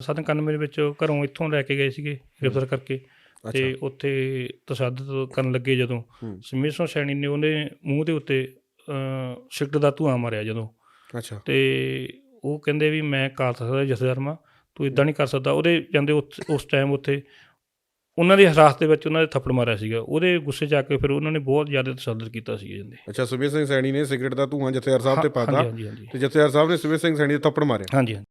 ਸਾਧਨ 91 ਦੇ ਵਿੱਚ ਘਰੋਂ ਇੱਥੋਂ ਲੈ ਕੇ ਗਏ ਸੀਗੇ ਗ੍ਰਿਫਤਾਰ ਕਰਕੇ ਤੇ ਉੱਥੇ ਤਸ਼ੱਦਦ ਕਰਨ ਲੱਗੇ ਜਦੋਂ। ਸਮੇਸ਼ੋਂ ਸੈਣੀ ਨੇ ਉਹਨੇ ਮੂੰਹ ਦੇ ਉੱਤੇ ਅ, ਸਿਗਰਟ ਦਾ ਧੂਆਂ ਮਾਰਿਆ ਜਦੋਂ। ਅੱਛਾ। ਤੇ ਉਹ ਕਹਿੰਦੇ ਵੀ ਮੈਂ ਖਾਲਸਾ ਦਾ ਜਥੇਦਾਰ ਵਾਂ ਤੂੰ ਇਦਾਂ ਨਹੀਂ ਕਰ ਸਕਦਾ। ਉਹਦੇ ਜਾਂਦੇ ਉਸ ਟਾਈਮ ਉੱਥੇ ਉਹਨਾਂ ਦੀ ਹਿਰਾਸਤ ਦੇ ਵਿੱਚ ਉਹਨਾਂ ਦੇ ਥੱਪੜ ਮਾਰਿਆ ਸੀਗਾ। ਉਹਦੇ ਗੁੱਸੇ 'ਚ ਆ ਕੇ ਫਿਰ ਉਹਨਾਂ ਨੇ ਬਹੁਤ ਜ਼ਿਆਦਾ ਤਸ਼ੱਦਦ ਕੀਤਾ ਸੀ ਜਾਂਦੇ। ਅੱਛਾ ਸੁਬੇਰ ਸਿੰਘ ਸੈਣੀ ਨੇ ਸਿਗਰਟ ਦਾ ਧੂਆਂ ਜਥੇਦਾਰ ਸਾਹਿਬ ਤੇ ਪਾਤਾ। ਤੇ ਜਥੇਦਾਰ ਸਾਹਿਬ ਨੇ ਸੁਬੇਰ ਸਿੰਘ ਸੈਣੀ ਦੇ ਥੱਪੜ ਮਾਰਿਆ ਹਾਂਜੀ ਹਾਂਜੀ।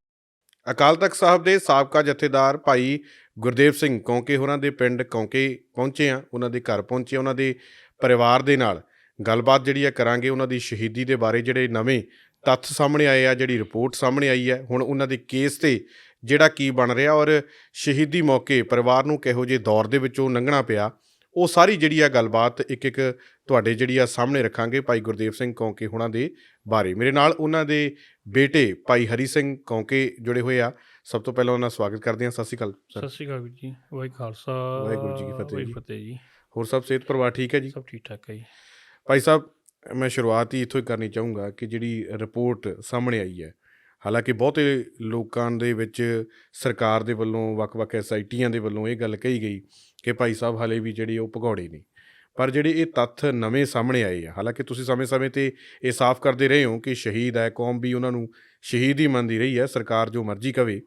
ਅਕਾਲ ਤਖਤ ਸਾਹਿਬ ਦੇ ਸਾਬਕਾ ਜਥੇਦਾਰ ਭਾਈ ਗੁਰਦੇਵ ਸਿੰਘ ਕੌਂਕੇ ਹੋਰਾਂ ਦੇ ਪਿੰਡ ਕੌਂਕੇ ਪਹੁੰਚੇ ਆ ਉਹਨਾਂ ਦੇ ਘਰ ਪਹੁੰਚੇ ਉਹਨਾਂ ਦੇ ਪਰਿਵਾਰ ਦੇ ਨਾਲ। ਗੱਲਬਾਤ ਜਿਹੜੀ ਆ ਕਰਾਂਗੇ ਉਹਨਾਂ ਦੀ ਸ਼ਹੀਦੀ ਦੇ ਬਾਰੇ, ਜਿਹੜੇ ਨਵੇਂ ਤੱਥ ਸਾਹਮਣੇ ਆਏ ਆ, ਜਿਹੜੀ ਰਿਪੋਰਟ ਸਾਹਮਣੇ ਆਈ ਹੈ ਹੁਣ ਉਹਨਾਂ ਦੇ ਕੇਸ ਤੇ ਜਿਹੜਾ ਕੀ ਬਣ ਰਿਹਾ ਔਰ ਸ਼ਹੀਦੀ ਮੌਕੇ ਪਰਿਵਾਰ ਨੂੰ ਕਿਹੋ ਜਿਹੇ ਦੌਰ ਦੇ ਵਿੱਚੋਂ ਲੰਘਣਾ ਪਿਆ। ਉਹ ਸਾਰੀ ਜਿਹੜੀ ਆ ਗੱਲਬਾਤ ਇੱਕ ਇੱਕ ਤੁਹਾਡੇ ਜਿਹੜੀ ਆ ਸਾਹਮਣੇ ਰੱਖਾਂਗੇ ਭਾਈ ਗੁਰਦੇਵ ਸਿੰਘ ਕੌਂਕੇ ਹੋਣਾ ਦੇ ਬਾਰੇ। ਮੇਰੇ ਨਾਲ ਉਹਨਾਂ ਦੇ ਬੇਟੇ ਭਾਈ ਹਰੀ ਸਿੰਘ ਕੌਂਕੇ ਜੁੜੇ ਹੋਏ ਆ। ਸਭ ਤੋਂ ਪਹਿਲਾਂ ਉਹਨਾਂ ਦਾ ਸਵਾਗਤ ਕਰਦੇ ਹਾਂ। ਸਤਿ ਸ਼੍ਰੀ ਅਕਾਲ ਸਤਿ ਸਰ ਅਕਾਲ ਵੀਰ ਜੀ। ਵਾਹਿ ਖਾਲਸਾ। ਵਾਹਿਗੁਰੂ ਜੀ ਕੀ ਫਤਿਹ ਵਾਹਿ ਜੀ। ਫਤਿਹ ਜੀ। ਹੋਰ ਸਭ ਸਿਹਤ ਪਰਿਵਾਰ ਠੀਕ ਹੈ ਜੀ? ਸਭ ਠੀਕ ਠਾਕ ਹੈ ਜੀ। ਭਾਈ ਸਾਹਿਬ ਮੈਂ ਸ਼ੁਰੂਆਤ ਹੀ ਇੱਥੋਂ ਹੀ ਕਰਨੀ ਚਾਹੂੰਗਾ ਕਿ ਜਿਹੜੀ ਰਿਪੋਰਟ ਸਾਹਮਣੇ ਆਈ ਹੈ ਹਾਲਾਂਕਿ ਬਹੁਤੇ ਲੋਕਾਂ ਦੇ ਵਿੱਚ ਸਰਕਾਰ ਦੇ ਵੱਲੋਂ ਵੱਖ-ਵੱਖ ਐਸਆਈਟੀਆਂ ਦੇ ਵੱਲੋਂ ਇਹ ਗੱਲ ਕਹੀ ਗਈ ਕਿ ਭਾਈ ਸਾਹਿਬ ਹਾਲੇ ਵੀ ਜਿਹੜੇ ਉਹ ਭਗੌੜੇ ਨੇ। ਪਰ ਜਿਹੜੇ ਇਹ ਤੱਥ ਨਵੇਂ ਸਾਹਮਣੇ ਆਏ ਆ ਹਾਲਾਂਕਿ ਤੁਸੀਂ ਸਮੇਂ-ਸਮੇਂ ਤੇ ਇਹ ਸਾਫ਼ ਕਰਦੇ ਰਹੇ ਹੋ ਕਿ ਸ਼ਹੀਦ ਹੈ ਕੌਮ ਵੀ ਉਹਨਾਂ ਨੂੰ ਸ਼ਹੀਦ ਹੀ ਮੰਨਦੀ ਰਹੀ ਹੈ ਸਰਕਾਰ ਜੋ ਮਰਜ਼ੀ ਕਵੇ।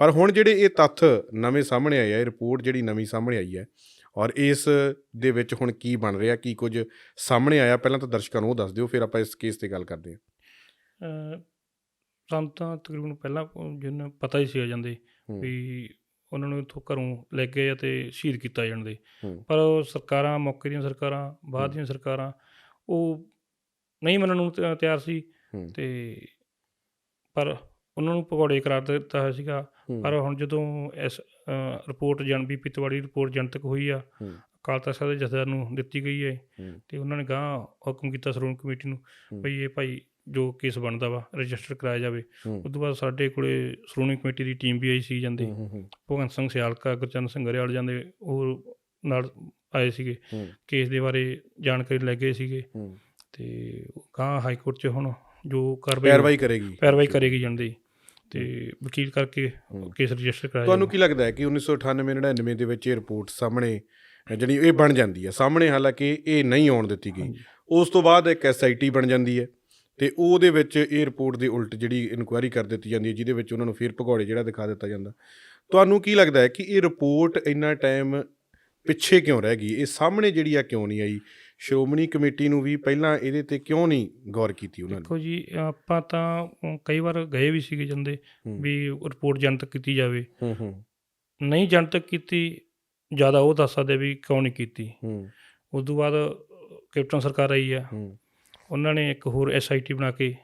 ਪਰ ਹੁਣ ਜਿਹੜੇ ਇਹ ਤੱਥ ਨਵੇਂ ਸਾਹਮਣੇ ਆਏ ਆ ਇਹ ਰਿਪੋਰਟ ਜਿਹੜੀ ਨਵੀਂ ਸਾਹਮਣੇ ਆਈ ਹੈ ਔਰ ਇਸ ਦੇ ਵਿੱਚ ਹੁਣ ਕੀ ਬਣ ਰਿਹਾ ਕੀ ਕੁਝ ਸਾਹਮਣੇ ਆਇਆ ਪਹਿਲਾਂ ਤਾਂ ਦਰਸ਼ਕਾਂ ਨੂੰ ਉਹ ਦੱਸ ਦਿਓ ਫਿਰ ਆਪਾਂ ਇਸ ਕੇਸ ਤੇ ਗੱਲ ਕਰਦੇ ਹਾਂ। ਸਾਨੂੰ ਤਾਂ ਤਕਰੀਬਨ ਪਹਿਲਾਂ ਜਿਹਨੂੰ ਪਤਾ ਹੀ ਸੀ ਆ ਜਾਂਦੇ। ਵੀ ਉਹਨਾਂ ਨੂੰ ਇੱਥੋਂ ਘਰੋਂ ਲੈ ਗਏ ਅਤੇ ਸ਼ਹੀਦ ਕੀਤਾ ਜਾਂਦੇ ਹੂੰ। ਪਰ ਉਹ ਸਰਕਾਰਾਂ ਮੌਕੇ ਦੀਆਂ ਸਰਕਾਰਾਂ ਬਾਅਦ ਹੂੰ। ਦੀਆਂ ਸਰਕਾਰਾਂ ਉਹ ਨਹੀਂ ਮੰਨਣ ਨੂੰ ਤਿਆ- ਤਿਆਰ ਸੀ। ਤੇ ਪਰ ਉਹਨਾਂ ਨੂੰ ਭਗੌੜੇ ਕਰਾਰ ਦਿੱਤਾ ਹੋਇਆ ਸੀਗਾ। ਪਰ ਹੁਣ ਜਦੋਂ ਇਸ ਰਿਪੋਰਟ ਜਨ ਬੀ ਪਿਤਵਾੜੀ ਰਿਪੋਰਟ ਜਨਤਕ ਹੋਈ ਆ। ਅਕਾਲ ਤਖਤ ਸਾਹਿਬ ਦੇ ਜਥੇਦਾਰ ਨੂੰ ਦਿੱਤੀ ਗਈ ਹੈ। ਤੇ ਉਹਨਾਂ ਨੇ ਗਾਂ ਹੁਕਮ ਕੀਤਾ ਸ਼੍ਰੋਮਣੀ ਕਮੇਟੀ ਨੂੰ। ਭਈ ਇਹ ਭਾਈ ਜੋ ਕੇਸ ਬਣਦਾ ਵਾ ਰਜਿਸਟਰ ਕਰਾਇਆ ਜਾਵੇ। ਉਸ ਤੋਂ ਬਾਅਦ ਸਾਡੇ ਕੋਲੇ ਸ਼੍ਰੋਮਣੀ ਕਮੇਟੀ ਦੀ ਟੀਮ ਵੀ ਆਈ ਸੀ ਜਾਂਦੇ ਭਗਵੰਤ ਸਿੰਘ ਸਿਆਲਕਾ ਗੁਰਚਰਨ ਸਿੰਘ ਗਰੇਵਾਲ ਜਾਂਦੇ ਉਹ ਨਾਲ ਆਏ ਸੀਗੇ। ਕੇਸ ਦੇ ਬਾਰੇ ਜਾਣਕਾਰੀ ਲੈ ਗਏ ਸੀਗੇ। ਤੇ ਗਾਂ ਹਾਈ ਕੋਰਟ 'ਚ ਹੁਣ ਜੋ ਕਾਰਵਾਈ ਪੈਰਵਾਈ ਕਰੇਗੀ ਪੈਰਵਾਈ ਕਰੇਗੀ ਜਾਂਦੀ ਤੇ ਵਕੀਲ ਕਰਕੇ। ਕੇਸ ਰਜਿਸਟਰ ਕਰਾਇਆ ਤੁਹਾਨੂੰ। ਕੀ ਲੱਗਦਾ ਹੈ ਕਿ 1998 99 ਦੇ ਵਿੱਚ ਇਹ ਰਿਪੋਰਟ ਸਾਹਮਣੇ ਜਿਹੜੀ ਇਹ ਬਣ ਜਾਂਦੀ ਹੈ ਸਾਹਮਣੇ ਹਾਲਾਂਕਿ ਇਹ ਨਹੀਂ ਆਉਣ ਦਿੱਤੀ ਗਈ। ਉਸ ਤੋਂ ਬਾਅਦ ਇੱਕ ਐਸਆਈਟੀ ਬਣ ਜਾਂਦੀ ਹੈ ਤੇ ਉਹਦੇ ਵਿੱਚ ਇਹ ਰਿਪੋਰਟ ਦੇ ਉਲਟ ਜਿਹੜੀ ਇਨਕੁਆਇਰੀ ਕਰ ਦਿੱਤੀ ਜਾਂਦੀ ਹੈ ਜਿਹਦੇ ਵਿੱਚ ਉਹਨਾਂ ਨੂੰ ਫਿਰ ਭਗੌੜੇ ਜਿਹੜਾ ਦਿਖਾ ਦਿੱਤਾ ਜਾਂਦਾ। ਤੁਹਾਨੂੰ ਕੀ ਲੱਗਦਾ ਹੈ ਕਿ ਇਹ ਰਿਪੋਰਟ ਇੰਨਾ ਟਾਈਮ ਪਿੱਛੇ ਕਿਉਂ ਰਹਿ ਗਈ? ਇਹ ਸਾਹਮਣੇ ਜਿਹੜੀ ਆ ਕਿਉਂ ਨਹੀਂ ਆਈ? ਸ਼੍ਰੋਮਣੀ ਕਮੇਟੀ ਨੂੰ ਵੀ ਪਹਿਲਾਂ ਇਹਦੇ ਤੇ ਕਿਉਂ ਨਹੀਂ ਗੌਰ ਕੀਤੀ ਉਹਨਾਂ ਨੇ? ਦੇਖੋ ਜੀ ਆਪਾਂ ਤਾਂ ਕਈ ਵਾਰ ਗਏ ਵੀ ਸੀਗੇ ਜਾਂਦੇ। ਵੀ ਰਿਪੋਰਟ ਜਨਤਕ ਕੀਤੀ ਜਾਵੇ। ਹੂੰ ਹੂੰ। ਨਹੀਂ ਜਨਤਕ ਕੀਤੀ ਜ਼ਿਆਦਾ ਉਹ ਦੱਸ ਸਕਦੇ ਵੀ ਕਿਉਂ ਨਹੀਂ ਕੀਤੀ। ਹੂੰ। ਉਸ ਤੋਂ ਬਾਅਦ ਕੈਪਟਨ ਸਰਕਾਰ ਆਈ ਆ। ਹੂੰ। ਉਹਨਾਂ ਨੇ ਇੱਕ ਹੋਰ ਐਸਆਈਟੀ ਬਣਾ ਕੇ।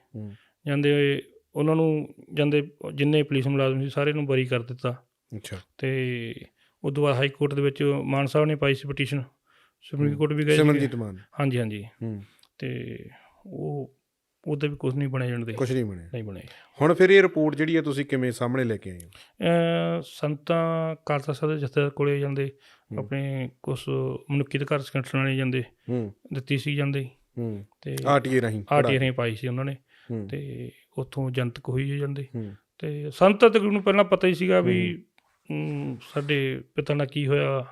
ਜਾਂਦੇ ਉਹਨਾਂ ਨੂੰ ਜਾਂਦੇ ਜਿੰਨੇ ਪੁਲਿਸ ਮੁਲਾਜ਼ਮ ਸੀ ਸਾਰੇ ਨੂੰ ਬਰੀ ਕਰ ਦਿੱਤਾ। ਅੱਛਾ। ਤੇ ਤੋਂ ਬਾਅਦ ਹਾਈ ਕੋਰਟ ਦੇ ਵਿੱਚ ਮਾਨ ਸਾਹਿਬ ਨੇ ਪਾਈ ਸੀ ਪਟੀਸ਼ਨ। ਸੁਪਰੀਮ। ਕੋਰਟ ਵੀ ਗਏ। ਸਿਮਰਜੀਤ ਮਾਨ। ਹਾਂਜੀ ਹਾਂਜੀ। ਤੇ ਉਹ ਉਹਦੇ ਵੀ ਕੁਝ ਨਹੀਂ ਬਣਿਆ ਜਾਣ ਦੇ ਕੁਝ ਨਹੀਂ ਬਣਿਆ ਨਹੀਂ ਬਣੇ। ਹੁਣ ਫਿਰ ਇਹ ਰਿਪੋਰਟ ਜਿਹੜੀ ਹੈ ਤੁਸੀਂ ਕਿਵੇਂ ਸਾਹਮਣੇ ਲੈ ਕੇ ਆਏ ਹੋ? ਸੰਤਾਂ ਖਾਲਸਾ ਸਾਹਿਬ ਦੇ ਜਥੇਦਾਰ ਕੋਲੇ ਜਾਂਦੇ। ਆਪਣੇ ਕੁਝ ਮਨੁੱਖੀ ਅਧਿਕਾਰ ਸੰਗਠਨਾਂ ਨੇ ਜਾਂਦੇ। ਹੂੰ। ਦਿੱਤੀ ਸੀ ਜਾਂਦੇ। ਹੂੰ। ਤੇ ਆਰਟੀਏ ਰਾਹੀਂ ਆਰਟੀਆਰ ਨੇ ਪਾਈ ਸੀ ਉਹਨਾਂ ਨੇ। ਤੇ ਉੱਥੋਂ ਜਨਤਕ ਹੋਈ ਹੈ ਜਾਂਦੇ। ਤੇ ਸੰਤ ਤਾਂ ਤਕਰੀਬਨ ਪਹਿਲਾਂ ਪਤਾ ਹੀ ਸੀਗਾ ਵੀ ਸਾਡੇ ਪਿਤਾ ਨਾਲ ਕੀ ਹੋਇਆ।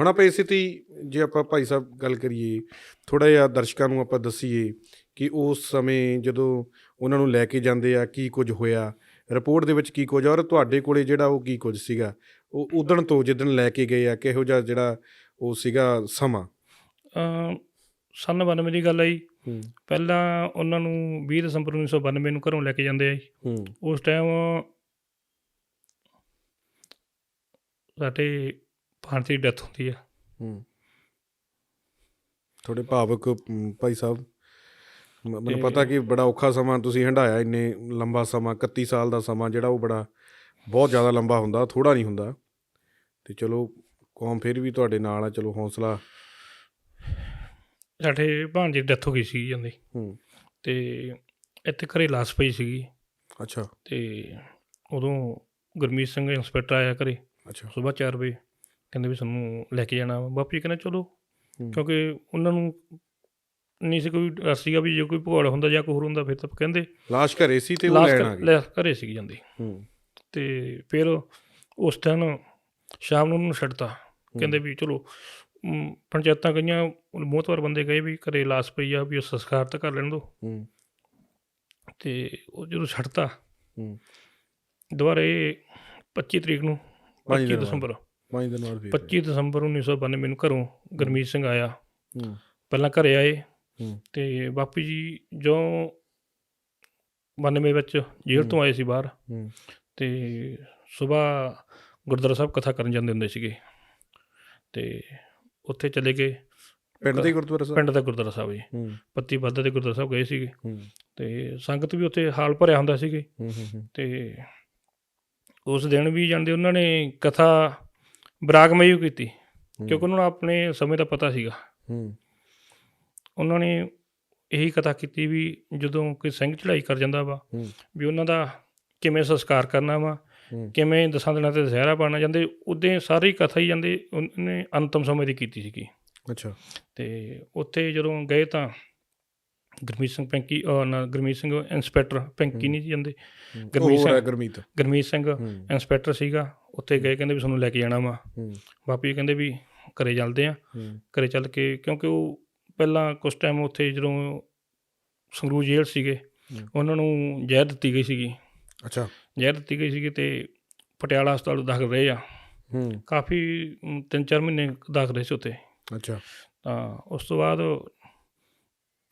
ਹੁਣ ਆਪਾਂ ਇਸੇ ਤੇ ਜੇ ਆਪਾਂ ਭਾਈ ਸਾਹਿਬ ਗੱਲ ਕਰੀਏ ਥੋੜਾ ਜਿਹਾ ਦਰਸ਼ਕਾਂ ਨੂੰ ਆਪਾਂ ਦੱਸੀਏ ਕਿ ਉਸ ਸਮੇਂ ਜਦੋਂ ਉਹਨਾਂ ਨੂੰ ਲੈ ਕੇ ਜਾਂਦੇ ਆ ਕੀ ਕੁਝ ਹੋਇਆ? ਰਿਪੋਰਟ ਦੇ ਵਿੱਚ ਕੀ ਕੁਝ ਔਰ ਤੁਹਾਡੇ ਕੋਲੇ ਜਿਹੜਾ ਉਹ ਕੀ ਕੁਝ ਸੀਗਾ? ਉਹ ਉਦਣ ਤੋਂ ਜਿੱਦਣ ਲੈ ਕੇ ਗਏ ਆ ਕਿਹੋ ਜਿਹਾ ਜਿਹੜਾ ਉਹ ਸੀਗਾ ਸਮਾਂ? ਸੰਨ 92 ਦੀ ਗੱਲ ਆਈ ਹੂੰ। ਪਹਿਲਾਂ ਉਹਨਾਂ ਨੂੰ 20 ਦਸੰਬਰ 1992 ਨੂੰ ਘਰੋਂ ਲੈ ਕੇ ਜਾਂਦੇ ਆ ਜੀ। ਉਸ ਟਾਈਮ ਸਾਡੇ ਭਾਰਤੀ ਡੈਥ ਹੁੰਦੀ ਆ। ਥੋੜੇ ਭਾਵਕ ਭਾਈ ਸਾਹਿਬ ਮੈਨੂੰ ਪਤਾ ਕਿ ਬੜਾ ਔਖਾ ਸਮਾਂ ਤੁਸੀਂ ਹੰਡਾਇਆ ਇੰਨੇ ਲੰਬਾ ਸਮਾਂ 31 ਸਾਲ ਦਾ ਸਮਾਂ ਜਿਹੜਾ ਉਹ ਬੜਾ ਬਹੁਤ ਜ਼ਿਆਦਾ ਲੰਬਾ ਹੁੰਦਾ ਥੋੜਾ ਨਹੀਂ ਹੁੰਦਾ। ਤੇ ਚਲੋ ਕੌਮ ਫਿਰ ਵੀ ਤੁਹਾਡੇ ਨਾਲ ਆ ਚਲੋ ਹੌਸਲਾ ਸਾਡੇ ਭਾਂਜੇ ਦੀ ਡੈਥ ਹੋ ਗਈ ਸੀ ਜਾਂਦੇ ਹੂੰ। ਤੇ ਇੱਥੇ ਘਰੇ ਲਾਸ਼ ਪਈ ਸੀਗੀ। ਅੱਛਾ। ਤੇ ਉਦੋਂ ਗੁਰਮੀਤ ਸਿੰਘ ਇੰਸਪੈਕਟਰ ਆਇਆ ਘਰੇ। ਅੱਛਾ। ਸਵੇਰ 4 ਵਜੇ। ਕਹਿੰਦੇ ਵੀ ਸਾਨੂੰ ਲੈ ਕੇ ਜਾਣਾ। ਬਾਪੂ ਜੀ ਕਹਿੰਦੇ ਚਲੋ। ਕਿਉਂਕਿ ਉਹਨਾਂ ਨੂੰ ਨਹੀਂ ਸੀ ਕੋਈ ਸੀਗਾ ਵੀ ਜੇ ਕੋਈ ਭਗੌੜਾ ਹੁੰਦਾ ਜਾਂ ਕੋਈ ਹੋਰ ਹੁੰਦਾ ਫਿਰ ਤਾਂ ਕਹਿੰਦੇ ਲਾਸ਼ ਘਰੇ ਸੀ ਤੇ ਉਹ ਲੈਣ ਆ ਗਏ ਲੈ ਘਰੇ ਸੀ ਜਾਂਦੇ। ਹੂੰ। ਤੇ ਫਿਰ ਉਸ ਦਿਨ ਸ਼ਾਮ ਨੂੰ ਉਹਨੂੰ ਛੱਡਤਾ। ਕਹਿੰਦੇ ਵੀ ਚਲੋ ਪੰਚਾਇਤਾਂ ਗਈਆਂ ਮੋਹਤਵਰ ਬੰਦੇ ਗਏ ਵੀ ਘਰੇ ਲਾਸ ਪਈ ਆ ਵੀ ਉਹ ਸੰਸਕਾਰ ਤਾਂ ਕਰ ਲੈਣ ਦੋ। ਹੂੰ। ਤੇ ਉਹ ਜਦੋਂ ਛੱਡਤਾ। ਹੂੰ। ਦੁਬਾਰੇ 25 ਤਰੀਕ ਨੂੰ ਪੰਜ 25 ਦਿਨ ਬਾਅਦ। ਦਸੰਬਰ। ਪੰਜ ਦਿਨ ਬਾਅਦ ਫਿਰ। 25 ਦਸੰਬਰ 1992 ਮੈਨੂੰ ਘਰੋਂ ਗੁਰਮੀਤ ਸਿੰਘ ਆਇਆ। ਹੂੰ। ਪਹਿਲਾਂ ਘਰੇ ਆਏ। ਹੂੰ। ਤੇ ਬਾਪੂ ਜੀ ਜੋ 92 ਵਿੱਚ ਜੇਲ੍ਹ ਤੋਂ ਆਏ ਸੀ ਬਾਹਰ। ਹੂੰ। ਤੇ ਸਵੇਰ ਗੁਰਦੁਆਰਾ ਸਾਹਿਬ ਕਥਾ ਕਰਨ ਜਾਂਦੇ ਹੁੰਦੇ ਸੀਗੇ। ਤੇ ਉੱਥੇ ਚਲੇ ਗਏ। ਪਿੰਡ ਦੇ ਗੁਰਦੁਆਰਾ ਸਾਹਿਬ? ਪਿੰਡ ਦਾ ਗੁਰਦੁਆਰਾ ਸਾਹਿਬ ਜੀ। ਪੱਤੀ ਬਾਦਾ ਦੇ ਗੁਰਦੁਆਰਾ ਸਾਹਿਬ ਗਏ ਸੀਗੇ। ਤੇ ਸੰਗਤ ਵੀ ਉੱਥੇ ਹਾਲ ਭਰਿਆ ਹੁੰਦਾ ਸੀਗੇ। ਤੇ ਉਸ ਦਿਨ ਵੀ ਜਾਂਦੇ ਉਹਨਾਂ ਨੇ ਕਥਾ ਬਰਾਗਮਈ ਕੀਤੀ ਕਿਉਂਕਿ ਉਹਨਾਂ ਨੂੰ ਆਪਣੇ ਸਮੇਂ ਦਾ ਪਤਾ ਸੀਗਾ। ਉਹਨਾਂ ਨੇ ਇਹੀ ਕਥਾ ਕੀਤੀ ਵੀ ਜਦੋਂ ਕੋਈ ਸਿੰਘ ਚੜ੍ਹਾਈ ਕਰ ਜਾਂਦਾ ਵਾ ਵੀ ਉਹਨਾਂ ਦਾ ਕਿਵੇਂ ਸੰਸਕਾਰ ਕਰਨਾ ਵਾ ਕਿਵੇਂ ਦਸਾਂ ਦਿਨਾਂ ਤੇ ਦੁਸਹਿਰਾ ਪਾਣਾ ਜਾਂਦੇ ਉਦੋਂ ਸਾਰੀ ਕਥਾ ਹੀ ਜਾਂਦੇ ਉਹਨੇ ਅੰਤਮ ਸਮੇਂ ਦੀ ਕੀਤੀ ਸੀਗੀ। ਅੱਛਾ। ਤੇ ਉੱਥੇ ਜਦੋਂ ਗਏ ਤਾਂ ਗੁਰਮੀਤ ਸਿੰਘ ਪੈਂਕੀ ਨਾ ਗੁਰਮੀਤ ਸਿੰਘ ਇੰਸਪੈਕਟਰ ਪੈਂਕੀ ਨਹੀਂ ਜਾਂਦੇ। ਗੁਰਮੀਤ ਸਿੰਘ- ਗੁਰਮੀਤ। ਗੁਰਮੀਤ ਸਿੰਘ ਹੂੰ। ਇੰਸਪੈਕਟਰ ਸੀਗਾ ਉੱਥੇ ਗਏ ਕਹਿੰਦੇ ਵੀ ਤੁਹਾਨੂੰ ਲੈ ਕੇ ਜਾਣਾ ਵਾ। ਬਾਪੂ ਕਹਿੰਦੇ ਵੀ ਘਰੇ ਚੱਲਦੇ ਆ। ਘਰੇ ਚੱਲ ਕੇ ਕਿਉਂਕਿ ਉਹ ਪਹਿਲਾਂ ਕੁਝ ਟਾਈਮ ਉੱਥੇ ਜਦੋਂ ਸੰਗਰੂਰ ਜੇਲ੍ਹ ਸੀਗੇ। ਉਹਨਾਂ ਨੂੰ ਜ਼ਹਿਰ ਦਿੱਤੀ ਗਈ ਸੀਗੀ। ਅੱਛਾ। ਜ਼ਹਿਰ ਦਿੱਤੀ ਗਈ ਸੀਗੀ ਤੇ ਪਟਿਆਲਾ ਹਸਪਤਾਲ ਦਾਖਲ ਰਹੇ ਆ। ਹੂੰ। ਕਾਫੀ ਅਮ, ਤਿੰਨ ਚਾਰ ਮਹੀਨੇ ਦਾਖਲ ਰਹੇ ਸੀ ਉੱਥੇ। ਅੱਛਾ। ਤਾਂ ਉਸ ਤੋਂ ਬਾਅਦ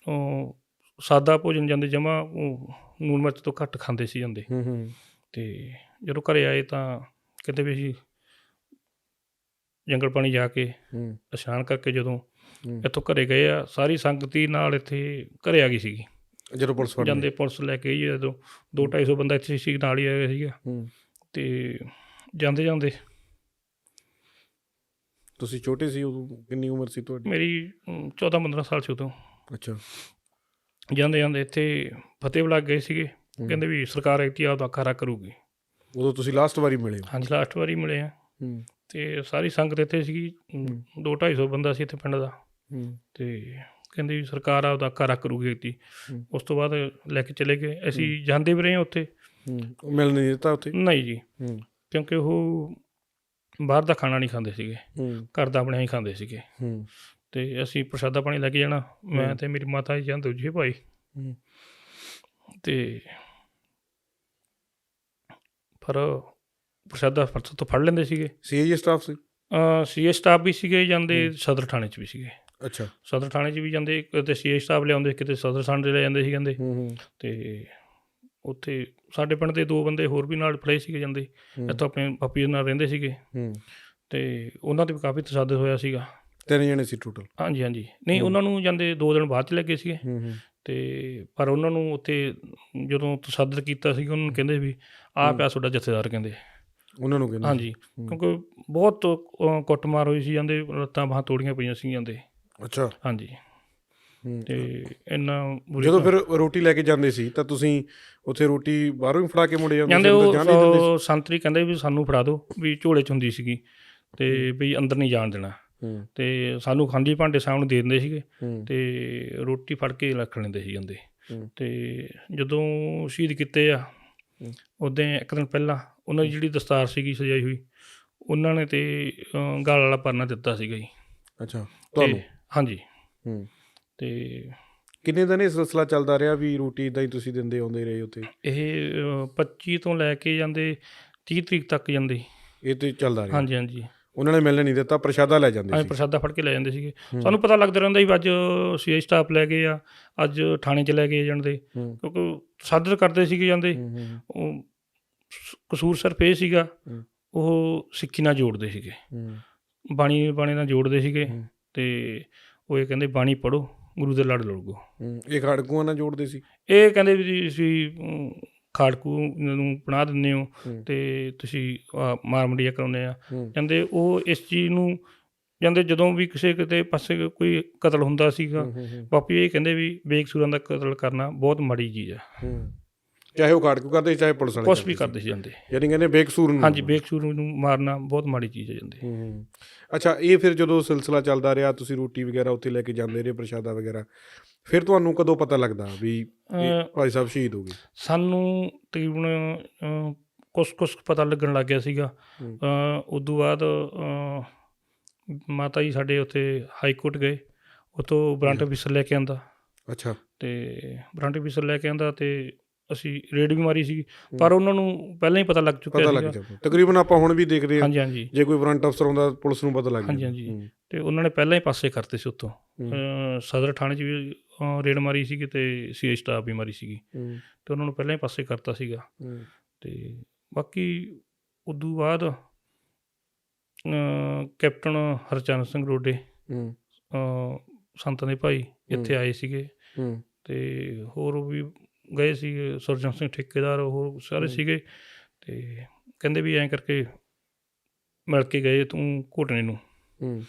ਉਹ ਸਾਦਾ ਭੋਜਨ ਜਾਂਦੇ ਜਮਾ ਨੂਨ ਮਿਰਚ ਤੋਂ ਘੱਟ ਖਾਂਦੇ ਸੀ ਜਾਂਦੇ। ਹੂੰ ਹੂੰ। ਤੇ ਜਦੋਂ ਘਰੇ ਆਏ ਤਾਂ ਕਹਿੰਦੇ ਵੀ ਅਸੀਂ ਜੰਗਲ ਪਾਣੀ ਜਾ ਕੇ ਹੂੰ। ਇਸ਼ਨਾਨ ਕਰਕੇ ਜਦੋਂ। ਇੱਥੋਂ ਘਰੇ ਗਏ ਆ ਸਾਰੀ ਸੰਗਤੀ ਨਾਲ ਇੱਥੇ ਘਰੇ ਆ ਗਈ ਸੀਗੀ। ਜਦੋਂ ਪੁਲਿਸ ਫੜ ਜਾਂਦੇ ਪੁਲਿਸ ਲੈ ਕੇ ਗਈ ਜਦੋਂ 2-250 ਬੰਦਾ ਇੱਥੇ ਸੀ ਨਾਲ ਹੀ ਆਇਆ ਸੀਗਾ। ਹੂੰ। ਤੇ ਜਾਂਦੇ ਜਾਂਦੇ ਤੁਸੀਂ ਛੋਟੇ ਸੀ ਉਦੋਂ ਕਿੰਨੀ ਉਮਰ ਸੀ ਤੁਹਾਡੀ? ਮੇਰੀ 14-15 ਸਾਲ ਸੀ ਉਦੋਂ। ਅੱਛਾ। ਜਾਂਦੇ ਜਾਂਦੇ ਇੱਥੇ ਫਤਿਹਬਲਾ ਗਏ ਸੀਗੇ। ਕਹਿੰਦੇ ਵੀ ਸਰਕਾਰ ਇੱਥੇ ਆਪਦਾ ਖਾਰਾ ਕਰੂਗੀ। ਉਦੋਂ ਤੁਸੀਂ ਲਾਸਟ ਵਾਰੀ ਮਿਲੇ ਹੋ? ਹਾਂਜੀ ਲਾਸਟ ਵਾਰੀ ਮਿਲੇ ਆ। ਹੂੰ। ਤੇ ਸਾਰੀ ਸੰਗਤ ਇੱਥੇ ਸੀਗੀ। 2-250 ਬੰਦਾ ਸੀ ਇੱਥੇ ਪਿੰਡ ਦਾ। ਤੇ ਕਹਿੰਦੇ ਵੀ ਸਰਕਾਰ ਆਪਦਾ ਖਾਰਾ ਕਰੂਗੀ ਹੂੰ। ਉਸ ਤੋਂ ਬਾਅਦ ਲੈ ਕੇ ਚਲੇ ਗਏ। ਅਸੀਂ ਜਾਂਦੇ ਵੀ ਰਹੇ ਹਾਂ ਉੱਥੇ। ਮਿਲ ਨਹੀਂ ਦਿੱਤਾ ਉੱਥੇ? ਨਹੀਂ ਜੀ। ਕਿਉਂਕਿ ਉਹ ਬਾਹਰ ਦਾ ਖਾਣਾ ਨਹੀਂ ਖਾਂਦੇ ਸੀਗੇ। ਘਰ ਦਾ ਬਣਿਆ ਹੀ ਖਾਂਦੇ ਸੀਗੇ। ਤੇ ਅਸੀਂ ਪ੍ਰਸ਼ਾਦਾ ਪਾਣੀ ਲੈ ਕੇ ਜਾਣਾ। ਮੈਂ ਤੇ ਮੇਰੀ ਮਾਤਾ ਜੀ ਜਾਂ ਦੂਜੇ ਭਾਈ। ਤੇ ਪਰ ਪ੍ਰਸ਼ਾਦਾ ਫਰਸ ਤੋਂ ਫੜ ਲੈਂਦੇ ਸੀਗੇ। ਸੀਆਈਏ ਸਟਾਫ ਸੀ? ਸੀਏ ਸਟਾਫ ਵੀ ਸੀਗੇ ਜਾਂਦੇ ਸਦਰ ਥਾਣੇ 'ਚ ਵੀ ਸੀਗੇ। ਅੱਛਾ। ਸਦਰ ਥਾਣੇ 'ਚ ਵੀ ਜਾਂਦੇ ਕਿਤੇ ਸੀਏ ਸਟਾਫ ਲਿਆਉਂਦੇ ਕਿਤੇ ਸਦਰ ਥਾਣੇ ਲੈ ਜਾਂਦੇ ਸੀ ਕਹਿੰਦੇ। ਤੇ ਉੱਥੇ ਸਾਡੇ ਪਿੰਡ ਦੇ ਦੋ ਬੰਦੇ ਹੋਰ ਵੀ ਨਾਲ ਫੜੇ ਸੀਗੇ ਜਾਂਦੇ। ਇੱਥੋਂ ਆਪਣੇ ਪਾਪੀ ਦੇ ਨਾਲ ਰਹਿੰਦੇ ਸੀਗੇ। ਤੇ ਉਹਨਾਂ ਤੇ ਵੀ ਕਾਫੀ ਤਸਾਦਦ ਹੋਇਆ ਸੀਗਾ। ਤਿੰਨ ਜਣੇ ਸੀ ਟੋਟਲ ਹਾਂਜੀ ਹਾਂਜੀ। ਨਹੀਂ ਉਹਨਾਂ ਨੂੰ ਜਾਂਦੇ ਦੋ ਦਿਨ ਬਾਅਦ ਚ ਲੱਗੇ ਸੀਗੇ। ਤੇ ਪਰ ਉਹਨਾਂ ਨੂੰ ਉੱਥੇ ਜਦੋਂ ਤਸੱਦਦ ਕੀਤਾ ਸੀ ਉਹਨਾਂ ਨੂੰ ਕਹਿੰਦੇ ਵੀ ਆਹ ਪਿਆ ਤੁਹਾਡਾ ਜਥੇਦਾਰ ਕਹਿੰਦੇ। ਉਹਨਾਂ ਨੂੰ ਕਹਿੰਦੇ। ਹਾਂਜੀ। ਕਿਉਂਕਿ ਬਹੁਤ ਕੁੱਟਮਾਰ ਹੋਈ ਸੀ ਜਾਂਦੇ ਲੱਤਾਂ ਬਾਹਾਂ ਤੋੜੀਆਂ ਪਈਆਂ ਸੀ ਜਾਂਦੇ। ਅੱਛਾ। ਹਾਂਜੀ। ਤੇ ਇੰਨਾ ਜਦੋਂ ਫਿਰ ਰੋਟੀ ਲੈ ਕੇ ਜਾਂਦੇ ਸੀ ਤਾਂ ਤੁਸੀਂ ਉੱਥੇ ਰੋਟੀ ਬਾਹਰੋਂ ਹੀ ਫੜਾ ਕੇ ਮੁੜੇ ਜਾਂਦੇ ਜਾਂਦੇ ਅੰਦਰ ਜਾਣ ਨਹੀਂ ਦਿੰਦੇ ਸੰਤਰੀ ਕਹਿੰਦੇ ਵੀ ਸਾਨੂੰ ਫੜਾ ਦਿਓ ਵੀ ਝੋਲੇ ਚ ਹੁੰਦੀ ਸੀਗੀ ਤੇ ਵੀ ਅੰਦਰ ਨਹੀਂ ਜਾਣ ਦੇਣਾ। ਤੇ ਸਾਨੂੰ ਖਾਂਡੀ ਭਾਂਡੇ ਸਾਹਮਣੇ ਦੇ ਦਿੰਦੇ ਸੀਗੇ ਤੇ ਰੋਟੀ ਫੜ ਕੇ ਰੱਖ ਲੈਂਦੇ ਸੀ ਜਾਂਦੇ। ਤੇ ਜਦੋਂ ਸ਼ਹੀਦ ਕੀਤੇ ਆ। ਉਦੋਂ ਇੱਕ ਦਿਨ ਪਹਿਲਾਂ ਉਹਨਾਂ ਦੀ ਜਿਹੜੀ ਦਸਤਾਰ ਸੀਗੀ ਸਜਾਈ ਹੋਈ ਉਹਨਾਂ ਨੇ ਤੇ ਗਲ ਵਾਲਾ ਪਰਨਾ ਦਿੱਤਾ ਸੀਗਾ ਜੀ। ਅੱਛਾ ਤੁਹਾਨੂੰ? ਹਾਂਜੀ। ਹੂੰ। ਤੇ ਕਿੰਨੇ ਦਿਨ ਇਹ ਸਿਲਸਿਲਾ ਚੱਲਦਾ ਰਿਹਾ ਵੀ ਰੋਟੀ ਇਦਾਂ ਹੀ ਤੁਸੀਂ ਦਿੰਦੇ ਆਉਂਦੇ ਰਹੇ ਉੱਥੇ? ਇਹ ਅ, 25 ਤੋਂ ਲੈ ਕੇ ਜਾਂਦੇ 30 ਤਰੀਕ ਤੱਕ ਜਾਂਦੇ। ਇਹ ਤੇ ਚੱਲਦਾ ਰਿਹਾ। ਹਾਂਜੀ ਹਾਂਜੀ। ਉਹਨਾਂ ਨੇ ਮਿਲਣ ਨਹੀਂ ਦਿੱਤਾ ਪ੍ਰਸ਼ਾਦਾ ਲੈ ਜਾਂਦੇ ਸੀ। ਪ੍ਰਸ਼ਾਦਾ ਫੜ ਕੇ ਲੈ ਜਾਂਦੇ ਸੀਗੇ। ਸਾਨੂੰ ਪਤਾ ਲੱਗਦਾ ਰਹਿੰਦਾ ਸੀ ਅੱਜ ਸੀਆਈ ਸਟਾਫ ਲੈ ਗਏ ਆ ਅੱਜ ਥਾਣੇ 'ਚ ਲੈ ਕੇ ਜਾਂਦੇ ਕਿਉਂਕਿ ਸਾਦਰ ਕਰਦੇ ਸੀਗੇ ਜਾਂਦੇ। ਉਹ ਕਸੂਰ ਸਿਰਫ ਇਹ ਸੀਗਾ। ਉਹ ਸਿੱਖੀ ਨਾਲ ਜੋੜਦੇ ਸੀਗੇ। ਬਾਣੀ ਬਾਣੀ ਨਾਲ ਜੋੜਦੇ ਸੀਗੇ। ਤੇ ਉਹ ਇਹ ਕਹਿੰਦੇ ਬਾਣੀ ਪੜੋ ਗੁਰੂ ਦੇ ਲੜ ਲੜੋ ਇਹ ਖੜਕੂਆਂ ਨਾਲ ਜੋੜਦੇ ਸੀ? ਇਹ ਕਹਿੰਦੇ ਵੀ ਅਮ, ਖਾੜਕੂ ਨੂੰ ਬਣਾ ਦਿੰਦੇ ਹੋ। ਤੇ ਤੁਸੀਂ ਮਾਰ ਮੰਡੀਆਂ ਕਰਾਉਂਦੇ ਆ। ਕਹਿੰਦੇ ਉਹ ਇਸ ਚੀਜ਼ ਨੂੰ ਜਾਂਦੇ ਜਦੋਂ ਵੀ ਕਿਸੇ ਕਿਤੇ ਪਾਸੇ ਕੋਈ ਕਤਲ ਹੁੰਦਾ ਸੀਗਾ ਬਾਪੂ ਇਹ ਕਹਿੰਦੇ ਵੀ ਬੇਕਸੂਰਾਂ ਦਾ ਕਤਲ ਕਰਨਾ ਬਹੁਤ ਮਾੜੀ ਚੀਜ਼ ਆ। ਹੂੰ। ਚਾਹੇ ਉਹ ਖੜਕੂ ਕਰਦੇ ਚਾਹੇ ਪੁਲਿਸ ਵਾਲੇ ਕੁਛ ਵੀ ਕਰਦੇ ਸੀ। ਜਾਂਦੇ। ਯਾਨੀ ਕਹਿੰਦੇ ਬੇਕਸੂਰ ਨੂੰ ਹਾਂਜੀ ਬੇਕਸੂਰ ਨੂੰ ਮਾਰਨਾ ਬਹੁਤ ਮਾੜੀ ਚੀਜ਼ ਹੈ ਜਾਂਦੇ। ਹੂੰ, ਅੱਛਾ ਇਹ ਫਿਰ ਜਦੋਂ ਸਿਲਸਿਲਾ ਚੱਲਦਾ ਰਿਹਾ ਤੁਸੀਂ ਰੋਟੀ ਵਗੈਰਾ ਉੱਥੇ ਲੈ ਕੇ ਜਾਂਦੇ ਰਹੇ ਪ੍ਰਸ਼ਾਦਾ ਵਗੈਰਾ ਫਿਰ ਤੁਹਾਨੂੰ ਕਦੋਂ ਪਤਾ ਲੱਗਦਾ ਵੀ ਭਾਈ ਸਾਹਿਬ ਸ਼ਹੀਦ ਹੋ ਗਏ? ਸਾਨੂੰ ਤਕਰੀਬਨ ਕੁਛ ਕੁਛ ਪਤਾ ਲੱਗਣ ਲੱਗ ਗਿਆ ਸੀਗਾ। ਉਦੋਂ ਬਾਅਦ ਮਾਤਾ ਜੀ ਸਾਡੇ ਉੱਥੇ ਹਾਈ ਕੋਰਟ ਗਏ। ਉਤੋਂ ਬ੍ਰਾਂਟ। ਅਫੀਸਰ ਲੈ ਕੇ ਆਂਦਾ। ਅੱਛਾ। ਤੇ ਬ੍ਰਾਂਟ ਅਫੀਸਰ ਲੈ ਕੇ ਆਂਦਾ ਤੇ ਅਸੀਂ ਰੇਡ ਵੀ ਮਾਰੀ ਸੀ ਪਰ ਉਹਨਾਂ ਨੂੰ ਪਹਿਲਾਂ ਹੀ ਪਤਾ ਲੱਗ ਚੁੱਕਿਆ ਪਤਾ ਲੱਗ ਸੀਗਾ। ਜਾਂਦਾ ਤਕਰੀਬਨ ਆਪਾਂ ਹੁਣ ਵੀ ਦੇਖਦੇ ਹਾਂ। ਹਾਂਜੀ ਹਾਂਜੀ। ਜੇ ਕੋਈ ਵਾਰੰਟ ਅਫਸਰ ਆਉਂਦਾ ਪੁਲਿਸ ਨੂੰ ਪਤਾ ਲੱਗ ਹਾਂਜੀ, ਜਾਂਦਾ ਹਾਂਜੀ। ਤੇ ਉਹਨਾਂ ਨੇ ਪਹਿਲਾਂ ਹੀ ਪਾਸੇ ਕਰਤੇ ਸੀ ਉੱਥੋਂ। ਸਦਰ ਥਾਣੇ 'ਚ ਵੀ ਰੇਡ ਮਾਰੀ ਸੀਗੀ ਤੇ ਸੀ ਸਟਾਫ ਵੀ ਮਾਰੀ ਸੀਗੀ। ਹੂੰ, ਤੇ ਉਹਨਾਂ ਨੂੰ ਪਹਿਲਾਂ ਹੀ ਪਾਸੇ ਕਰਤਾ ਸੀਗਾ। ਹੂੰ, ਤੇ ਬਾਕੀ ਉਦੋਂ ਬਾਅਦ ਅ, ਕੈਪਟਨ ਹਰਚਰਨ ਸਿੰਘ ਰੋਡੇ ਹੂੰ, ਸੰਤਾਂ ਦੇ ਭਾਈ ਇੱਥੇ ਆਏ ਸੀਗੇ। ਹੂੰ, ਤੇ ਹੋਰ ਵੀ ਗਏ ਸੀ ਸੁਰਜਨ ਸਿੰਘ ਠੇਕੇਦਾਰ ਹੋਰ ਸਾਰੇ। ਸੀਗੇ ਤੇ ਕਹਿੰਦੇ ਵੀ ਐਂ ਕਰਕੇ ਮਿਲ ਕੇ ਗਏ ਤੂੰ ਘੋਟਣੇ ਨੂੰ। ਹੂੰ,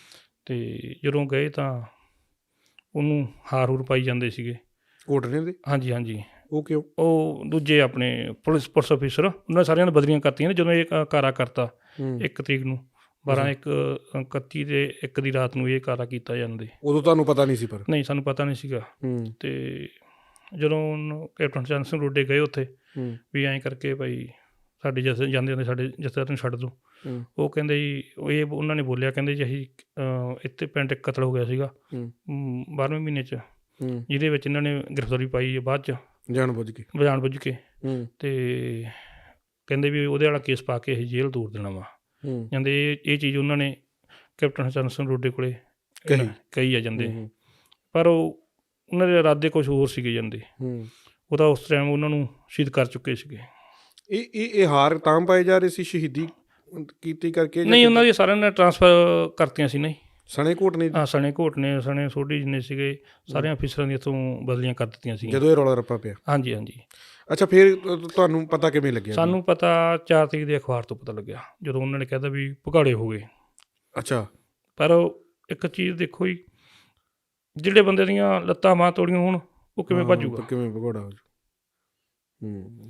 ਤੇ ਜਦੋਂ ਗਏ ਤਾਂ ਉਹਨੂੰ ਹਾਰ ਹੂਰ ਪਾਈ ਜਾਂਦੇ ਸੀਗੇ। ਕੋਟਨੇ ਦੇ? ਹਾਂਜੀ ਹਾਂਜੀ। ਉਹ ਕਿਉਂ? ਉਹ ਦੂਜੇ ਆਪਣੇ ਪੁਲਿਸ ਪੁਲਿਸ ਅਫੀਸਰ ਉਹਨਾਂ ਸਾਰਿਆਂ ਨੇ ਬਦਲੀਆਂ ਕਰਤੀਆਂ ਨੇ ਜਦੋਂ ਇਹ ਕਾਰਾ ਕਰਤਾ ਹੂੰ। 1 ਤਰੀਕ ਨੂੰ। 12 1 31 ਦੇ 1 ਦੀ ਰਾਤ ਨੂੰ ਇਹ ਕਾਰਾ ਕੀਤਾ ਜਾਂਦੇ। ਉਦੋਂ ਤੁਹਾਨੂੰ ਪਤਾ ਨਹੀਂ ਸੀ ਪਰ? ਨਹੀਂ ਸਾਨੂੰ ਪਤਾ ਨਹੀਂ ਸੀਗਾ। ਹੂੰ, ਤੇ ਜਦੋਂ ਕੈਪਟਨ ਚੰਨ ਸਿੰਘ ਰੋਡੇ ਗਏ ਉੱਥੇ ਵੀ ਐਂ ਕਰਕੇ ਭਾਈ ਸਾਡੇ ਜਥੇ ਜਾਂਦੇ ਹੁੰਦੇ ਸਾਡੇ ਜਥੇਦਾਰ ਨੂੰ ਛੱਡ ਹੂੰ, ਉਹ ਕਹਿੰਦੇ ਜੀ ਉਹ ਇਹ ਉਹਨਾਂ ਨੇ ਬੋਲਿਆ ਕਹਿੰਦੇ ਜੀ ਅਸੀਂ ਇੱਥੇ ਪਿੰਡ ਇੱਕ ਕਤਲ ਹੋ ਗਿਆ ਸੀਗਾ ਹੂੰ, 12ਵੇਂ ਮਹੀਨੇ 'ਚ। ਜਿਹਦੇ ਵਿੱਚ ਇਹਨਾਂ ਨੇ ਗ੍ਰਿਫਤਾਰੀ ਪਾਈ ਹੈ ਬਾਅਦ 'ਚ। ਜਾਣ ਬੁੱਝ ਕੇ। ਜਾਣ ਬੁੱਝ ਕੇ। ਤੇ ਕਹਿੰਦੇ ਵੀ ਉਹਦੇ ਵਾਲਾ ਕੇਸ ਪਾ ਕੇ ਇਹ ਜੇਲ੍ਹ ਦੂਰ ਦੇਣਾ ਵਾ। ਜਾਂਦੇ ਇਹ ਇਹ ਚੀਜ਼ ਉਹਨਾਂ ਨੇ ਕੈਪਟਨ ਚਰਨ ਸਿੰਘ ਰੋਡੇ ਕੋਲੇ ਕਹੀ। ਕਹੀ ਆ ਜਾਂਦੇ। ਪਰ ਉਹ ਉਹਨਾਂ ਦੇ ਇਰਾਦੇ ਕੁਝ ਹੋਰ ਸੀਗੇ ਜਾਂਦੇ। ਹੂੰ। ਉਹ ਤਾਂ ਉਸ ਟਾਈਮ ਉਹਨਾਂ ਨੂੰ ਸ਼ਹੀਦ ਕਰ ਚੁੱਕੇ ਸੀਗੇ। ਇਹ ਇਹ ਇਹ ਹਾਰ ਤਾਂ ਪਾਏ ਜਾ ਰਹੇ ਸੀ ਸ਼ਹੀਦੀ ਕੀਤੀ ਕਰਕੇ ਨਹੀਂ ਉਹਨਾਂ ਦੀ ਸਾਰਿਆਂ ਨੇ ਟ੍ਰਾਂਸਫਰ ਕਰਤੀਆਂ ਸੀ ਨਹੀਂ। ਸਣੇ ਕੋਟਨੇ ਆ ਸਣੇ ਘੋਟ ਨੇ ਸਣੇ ਸੋਢੀ ਜਿੰਨੇ ਸੀਗੇ ਸਾਰਿਆਂ ਅਫੀਸਰਾਂ ਦੀਆਂ ਇੱਥੋਂ ਬਦਲੀਆਂ ਕਰ ਦਿੱਤੀਆਂ ਸੀ। ਜਦੋਂ ਇਹ ਰੌਲਾ ਰੱਪਾ ਪਿਆ? ਹਾਂਜੀ ਹਾਂਜੀ। ਅੱਛਾ ਫਿਰ ਤੁ- ਤੁਹਾਨੂੰ ਪਤਾ ਕਿਵੇਂ ਲੱਗਿਆ? ਸਾਨੂੰ ਪਤਾ 4 ਤਰੀਕ ਦੇ ਅਖਬਾਰ ਤੋਂ ਪਤਾ ਲੱਗਿਆ ਜਦੋਂ ਉਹਨਾਂ ਨੇ ਕਹਿਤਾ ਵੀ ਭਗਾੜੇ ਹੋ ਗਏ। ਅੱਛਾ। ਪਰ ਇੱਕ ਚੀਜ਼ ਦੇਖੋ ਜੀ ਜਿਹੜੇ ਬੰਦੇ ਦੀਆਂ ਲੱਤਾਂ ਬਾਂਹ ਤੋੜੀਆਂ ਹੋਣ ਉਹ ਕਿਵੇਂ ਭੱਜੂਗਾ? ਕਿਵੇਂ ਭਗੌੜਾ ਹੋ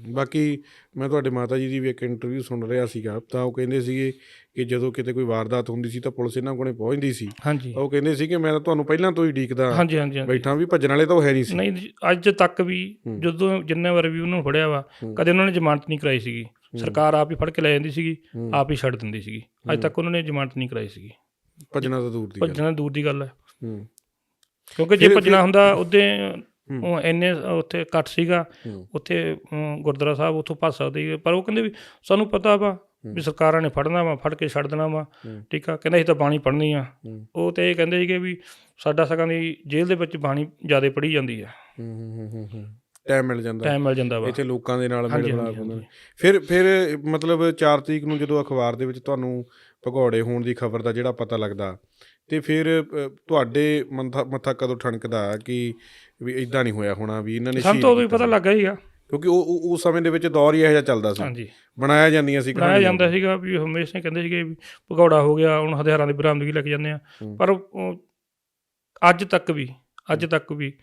ਬਾਕੀ ਮੈਂ ਤੁਹਾਡੇ ਮਾਤਾ ਜੀ ਦੀ ਵੀ ਇੱਕ ਇੰਟਰਵਿਊ ਸੁਣ ਰਿਹਾ ਸੀਗਾ ਤਾਂ ਉਹ ਕਹਿੰਦੇ ਸੀਗੇ ਕਿ ਜਦੋਂ ਕਿਤੇ ਕੋਈ ਵਾਰਦਾਤ ਹੁੰਦੀ ਸੀ ਤਾਂ ਪੁਲਿਸ ਇਹਨਾਂ ਕੋਲੇ ਪਹੁੰਚਦੀ ਸੀ। ਉਹ ਕਹਿੰਦੇ ਸੀ ਕਿ ਮੈਂ ਤਾਂ ਤੁਹਾਨੂੰ ਪਹਿਲਾਂ ਤੋਂ ਹੀ ਡੀਕਦਾ। ਹਾਂਜੀ ਹਾਂਜੀ ਹਾਂਜੀ। ਬੈਠਾ ਵੀ ਭੱਜਣ ਵਾਲੇ ਤਾਂ ਉਹ ਹੈ ਨਹੀਂ ਸੀ। ਨਹੀਂ ਅੱਜ ਤੱਕ ਵੀ। ਜਦੋਂ ਜਿੰਨੇ ਵਾਰ ਵੀ ਉਹਨੂੰ ਫੜਿਆ ਵਾ। ਕਦੇ ਉਹਨਾਂ ਨੇ ਜ਼ਮਾਨਤ ਨਹੀਂ ਕਰਾਈ ਸੀਗੀ। ਸਰਕਾਰ ਆਪ ਹੀ ਫੜ ਕੇ ਲੈ ਜਾਂਦੀ ਸੀਗੀ। ਆਪ ਹੀ ਛੱਡ ਦਿੰਦੀ ਸੀਗੀ। ਅੱਜ ਤੱਕ ਉਹਨਾਂ ਨੇ ਜ਼ਮਾਨਤ ਨਹੀਂ ਕਰਾਈ ਸੀਗੀ। ਭੱਜਣਾ ਤਾਂ ਦੂਰ ਦੀ ਗੱਲ ਭੱਜਣਾ ਦੂਰ ਦੀ ਗੱਲ ਹੈ। ਹੂੰ। ਕਿਉਂਕਿ ਜੇ ਭੱਜਣਾ ਹੁੰਦਾ ਉਹਦੇ। ਉਹ ਇੰਨੇ ਉੱਥੇ ਕੱਟ ਸੀਗਾ ਉੱਥੇ ਗੁਰਦੁਆਰਾ ਸਾਹਿਬ ਉੱਥੋਂ ਭੱਜ ਸਕਦੇ ਸੀ। ਪਰ ਉਹ ਕਹਿੰਦੇ ਵੀ ਸਾਨੂੰ ਪਤਾ ਵਾ ਵੀ ਸਰਕਾਰਾਂ ਨੇ ਫੜਨਾ ਵਾ ਫੜ ਕੇ ਛੱਡ ਦੇਣਾ ਵਾ। ਠੀਕ ਆ? ਕਹਿੰਦਾ ਅਸੀਂ ਤਾਂ ਬਾਣੀ ਪੜ੍ਹਨੀ ਆ। ਉਹ ਤੇ ਇਹ ਕਹਿੰਦੇ ਸੀਗੇ ਵੀ ਸਾਡਾ ਸਕਾਂ ਦੀ ਜੇਲ੍ਹ ਦੇ ਵਿੱਚ ਬਾਣੀ ਜ਼ਿਆਦਾ ਪੜ੍ਹੀ ਜਾਂਦੀ ਆ। ਟਾਈਮ ਮਿਲ ਜਾਂਦਾ। ਟਾਈਮ ਮਿਲ ਜਾਂਦਾ ਵਾ। ਇੱਥੇ ਲੋਕਾਂ ਦੇ ਨਾਲ ਮਿਲ ਮਿਲਾਪ ਹੁੰਦਾ। ਫਿਰ ਫਿਰ ਮਤਲਬ 4 ਤਰੀਕ ਨੂੰ ਜਦੋਂ ਅਖਬਾਰ ਦੇ ਵਿੱਚ ਤੁਹਾਨੂੰ ਭਗੌੜੇ ਹੋਣ ਦੀ ਖਬਰ ਦਾ ਜਿਹੜਾ ਪਤਾ ਲੱਗਦਾ ਤੇ ਫਿਰ ਤੁਹਾਡੇ ਮੱਥਾ ਮੱਥਾ ਕਦੋਂ ਠਣਕਦਾ ਕਿ ਵੀ ਇਦਾਂ ਨਹੀਂ ਹੋਇਆ ਹੋਣਾ ਵੀ ਇਹਨਾਂ ਨੇ ਸਾਨੂੰ ਤਾਂ ਉਦੋਂ ਹੀ ਪਤਾ ਲੱਗਾ ਹੀਗਾ ਕਿਉਂਕਿ ਉਹ ਉਹ- ਉਸ ਸਮੇਂ ਦੇ ਵਿੱਚ ਦੌਰ ਹੀ ਇਹੋ ਜਿਹਾ ਚੱਲਦਾ ਸੀ। ਹਾਂਜੀ। ਬਣਾਇਆ ਜਾਂਦੀਆਂ ਸੀ ਬਣਾਇਆ। ਜਾਂਦਾ ਸੀਗਾ ਵੀ ਹਮੇਸ਼ਾ ਕਹਿੰਦੇ ਸੀਗੇ ਵੀ ਭਗੌੜਾ ਹੋ ਗਿਆ ਹੁਣ ਹਥਿਆਰਾਂ ਦੀ ਬਰਾਮਦਗੀ ਲੈ ਕੇ ਜਾਂਦੇ ਆ। ਪਰ ਅੱਜ ਤੱਕ ਵੀ ਅੱਜ ਤੱਕ ਵੀ